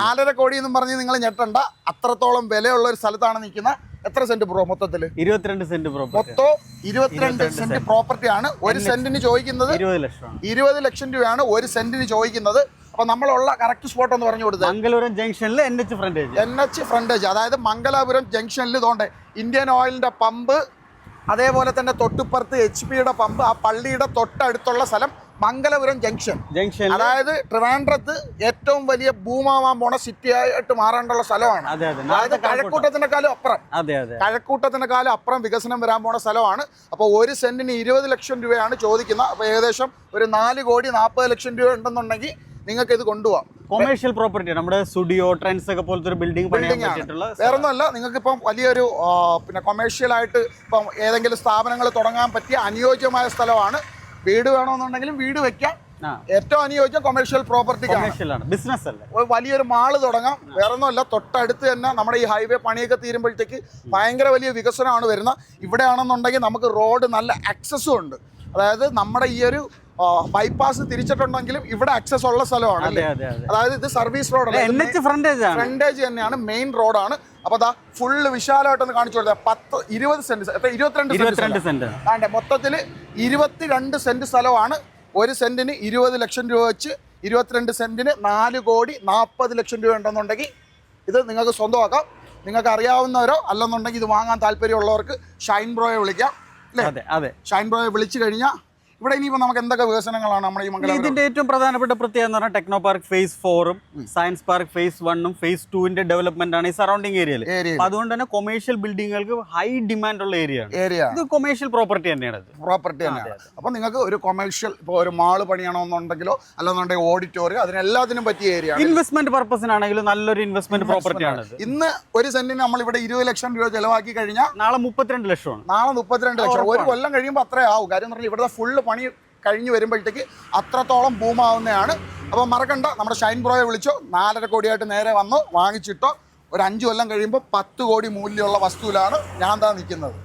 നാലര കോടി എന്നും പറഞ്ഞ് നിങ്ങൾ ഞെട്ടണ്ട. അത്രത്തോളം വിലയുള്ള ഒരു സ്ഥലത്താണ് നിൽക്കുന്നത്. എത്ര സെന്റ് പ്രോ മൊത്തത്തിൽ ഇരുപത്തിരണ്ട് സെന്റ് പ്രോ മൊത്തം ഇരുപത്തിരണ്ട് സെന്റ് പ്രോപ്പർട്ടി ആണ്. ഒരു സെന്റിന് ചോദിക്കുന്നത് ഇരുപത് ലക്ഷം രൂപയാണ് ഒരു സെന്റിന് ചോദിക്കുന്നത്. അപ്പൊ നമ്മളുള്ള കറക്റ്റ് സ്പോട്ട് എന്ന് പറഞ്ഞു കൊടുത്തത് മംഗലപുരം ജംഗ്ഷനിൽ N H frontage N H frontage അതായത് മംഗലാപുരം ജംഗ്ഷനിൽ ഇതുകൊണ്ട് ഇന്ത്യൻ ഓയിലിന്റെ പമ്പ് അതേപോലെ തന്നെ തൊട്ടുപ്പുറത്ത് എച്ച് പിയുടെ പമ്പ് ആ പള്ളിയുടെ തൊട്ടടുത്തുള്ള സ്ഥലം മംഗലപുരം ജംഗ്ഷൻ. ജംഗ്ഷൻ അതായത് ട്രിവാൻഡ്രത്ത് ഏറ്റവും വലിയ ഭൂമാവാൻ പോണ സിറ്റി ആയിട്ട് മാറേണ്ടുള്ള സ്ഥലമാണ്. അതെ അതെ. അതായത് കഴക്കൂട്ടത്തിന്റെ കാലം അപ്പുറം. കഴക്കൂട്ടത്തിന്റെ കാലം അപ്പുറം വികസനം വരാൻ പോണ സ്ഥലമാണ്. അപ്പോൾ ഒരു സെന്റിന് ഇരുപത് ലക്ഷം രൂപയാണ് ചോദിക്കുന്നത് അപ്പോൾ ഏകദേശം ഒരു നാല് കോടി നാൽപ്പത് ലക്ഷം രൂപ ഉണ്ടെന്നുണ്ടെങ്കിൽ നിങ്ങൾക്ക് ഇത് കൊണ്ടുപോകാം കൊമേഴ്ഷ്യൽ പ്രോപ്പർട്ടി നമ്മുടെ സ്റ്റുഡിയോ ട്രെൻസ് ഒക്കെ പോലത്തെ ഒരു ബിൽഡിംഗ് വേറൊന്നുമല്ല വേറെ ഒന്നുമല്ല നിങ്ങൾക്ക് ഇപ്പം വലിയൊരു പിന്നെ കൊമേഴ്ഷ്യൽ ആയിട്ട് ഇപ്പം ഏതെങ്കിലും സ്ഥാപനങ്ങൾ തുടങ്ങാൻ പറ്റിയ അനുയോജ്യമായ സ്ഥലമാണ് വീട് വേണമെന്നുണ്ടെങ്കിലും വീട് വെക്കാം. ഏറ്റവും അനുയോജ്യം കൊമേഴ്ഷ്യൽ പ്രോപ്പർട്ടിക്കാണ് ആണ്. ബിസിനസ് അല്ലേ? വലിയൊരു മാൾ തുടങ്ങാം. വേറെ ഒന്നുമല്ല തൊട്ടടുത്ത് തന്നെ നമ്മുടെ ഈ ഹൈവേ പണിയൊക്കെ തീരുമ്പോഴത്തേക്ക് ഭയങ്കര വലിയ വികസനമാണ് വരുന്നത്. ഇവിടെയാണെന്നുണ്ടെങ്കിൽ നമുക്ക് റോഡ് നല്ല ആക്സസും ഉണ്ട്. അതായത് നമ്മുടെ ഈ ഒരു ബൈപ്പാസ് തിരിച്ചിട്ടുണ്ടെങ്കിലും ഇവിടെ അക്സസ് ഉള്ള സ്ഥലമാണ് അതെ അതെ അതെ. അതായത് ഇത് service road N H frontage തന്നെയാണ് മെയിൻ റോഡാണ് അപ്പൊ അതാ ഫുള്ള് വിശാലമായിട്ടൊന്ന് കാണിച്ചു കൊടുത്തത് പത്ത് ഇരുപത് സെന്റ് എത്ര ഇരുപത്തിരണ്ട് സെന്റ് മൊത്തത്തിൽ ഇരുപത്തിരണ്ട് സെന്റ് സ്ഥലമാണ്. ഒരു സെന്റിന് ഇരുപത് ലക്ഷം രൂപ വെച്ച് ഇരുപത്തിരണ്ട് സെന്റിന് നാല് കോടി നാൽപ്പത് ലക്ഷം രൂപ ഉണ്ടെന്നുണ്ടെങ്കിൽ ഇത് നിങ്ങൾക്ക് സ്വന്തമാക്കാം. നിങ്ങൾക്ക് അറിയാവുന്നവരോ അല്ലെന്നുണ്ടെങ്കിൽ ഇത് വാങ്ങാൻ താല്പര്യമുള്ളവർക്ക് ഷൈൻ ബ്രോയെ വിളിക്കാം. അല്ലേ? ഷൈൻ ബ്രോയെ വിളിച്ചു കഴിഞ്ഞാൽ ഇവിടെ ഇനിയിപ്പോൾ നമുക്ക് എന്തൊക്കെ വികസനങ്ങളാണ് നമ്മുടെ ഈ മംഗലാപുരം? ഇതിന്റെ ഏറ്റവും പ്രധാനപ്പെട്ട പ്രത്യേകത എന്ന് പറഞ്ഞാൽ ടെക്നോ പാർക്ക് ഫേസ് ഫോറും സയൻസ് പാർക്ക് ഫേസ് വണ്ണും ഫേസ് ടുവിന്റെ ഡെവലപ്മെന്റ് ആണ് ഈ സറൗണ്ടിങ് ഏരിയയിൽ ഏരിയ അതുകൊണ്ട് തന്നെ കൊമേഴ്ഷ്യൽ ബിൽഡിങ്ങുകൾക്ക് ഹൈ ഡിമാൻഡ് ഉള്ള ഏരിയ ഏരിയ ഇത് കൊമേഴ്ഷ്യൽ പ്രോപ്പർട്ടി തന്നെയാണ് പ്രോപ്പർട്ടി തന്നെയാണ്. അപ്പോൾ നിങ്ങൾക്ക് ഒരു കൊമേഴ്ഷ്യൽ ഇപ്പോൾ ഒരു മാൾ പണിയണമെന്നുണ്ടെങ്കിലോ അല്ലെന്നുണ്ടെങ്കിൽ ഓഡിറ്റോറിയം അതിനെല്ലാത്തിനും പറ്റിയ ഏരിയ ഇൻവെസ്റ്റ്മെന്റ് പർപ്പസിനാണെങ്കിലും നല്ലൊരു ഇൻവെസ്റ്റ്മെന്റ് പ്രോപ്പർട്ടി ആണ് ഇത്. ഇന്ന് ഒരു സെന്റിന് നമ്മൾ ഇവിടെ ഇരുപത് ലക്ഷം രൂപ ചെലവാക്കി കഴിഞ്ഞാൽ നാളെ മുപ്പത്തിരണ്ട് ലക്ഷമാണ് നാളെ മുപ്പത്തിരണ്ട് ലക്ഷം. ഒരു കൊല്ലം കഴിയുമ്പോൾ അത്രേ ആവും. കാര്യം പറഞ്ഞാൽ ഇവിടെ ഫുള്ള് പണി കഴിഞ്ഞ് വരുമ്പോഴത്തേക്ക് അത്രത്തോളം ബൂമാവുന്നതാണ് അപ്പോൾ മറക്കണ്ട നമ്മുടെ ഷൈൻ ബ്രോയെ വിളിച്ചോ. നാലര കോടിയായിട്ട് നേരെ വന്നോ വാങ്ങിച്ചിട്ടോ. ഒരു അഞ്ച് കൊല്ലം കഴിയുമ്പോൾ പത്ത് കോടി മൂല്യമുള്ള വസ്തുവിലാണ് ഞാൻ താ നിൽക്കുന്നത്.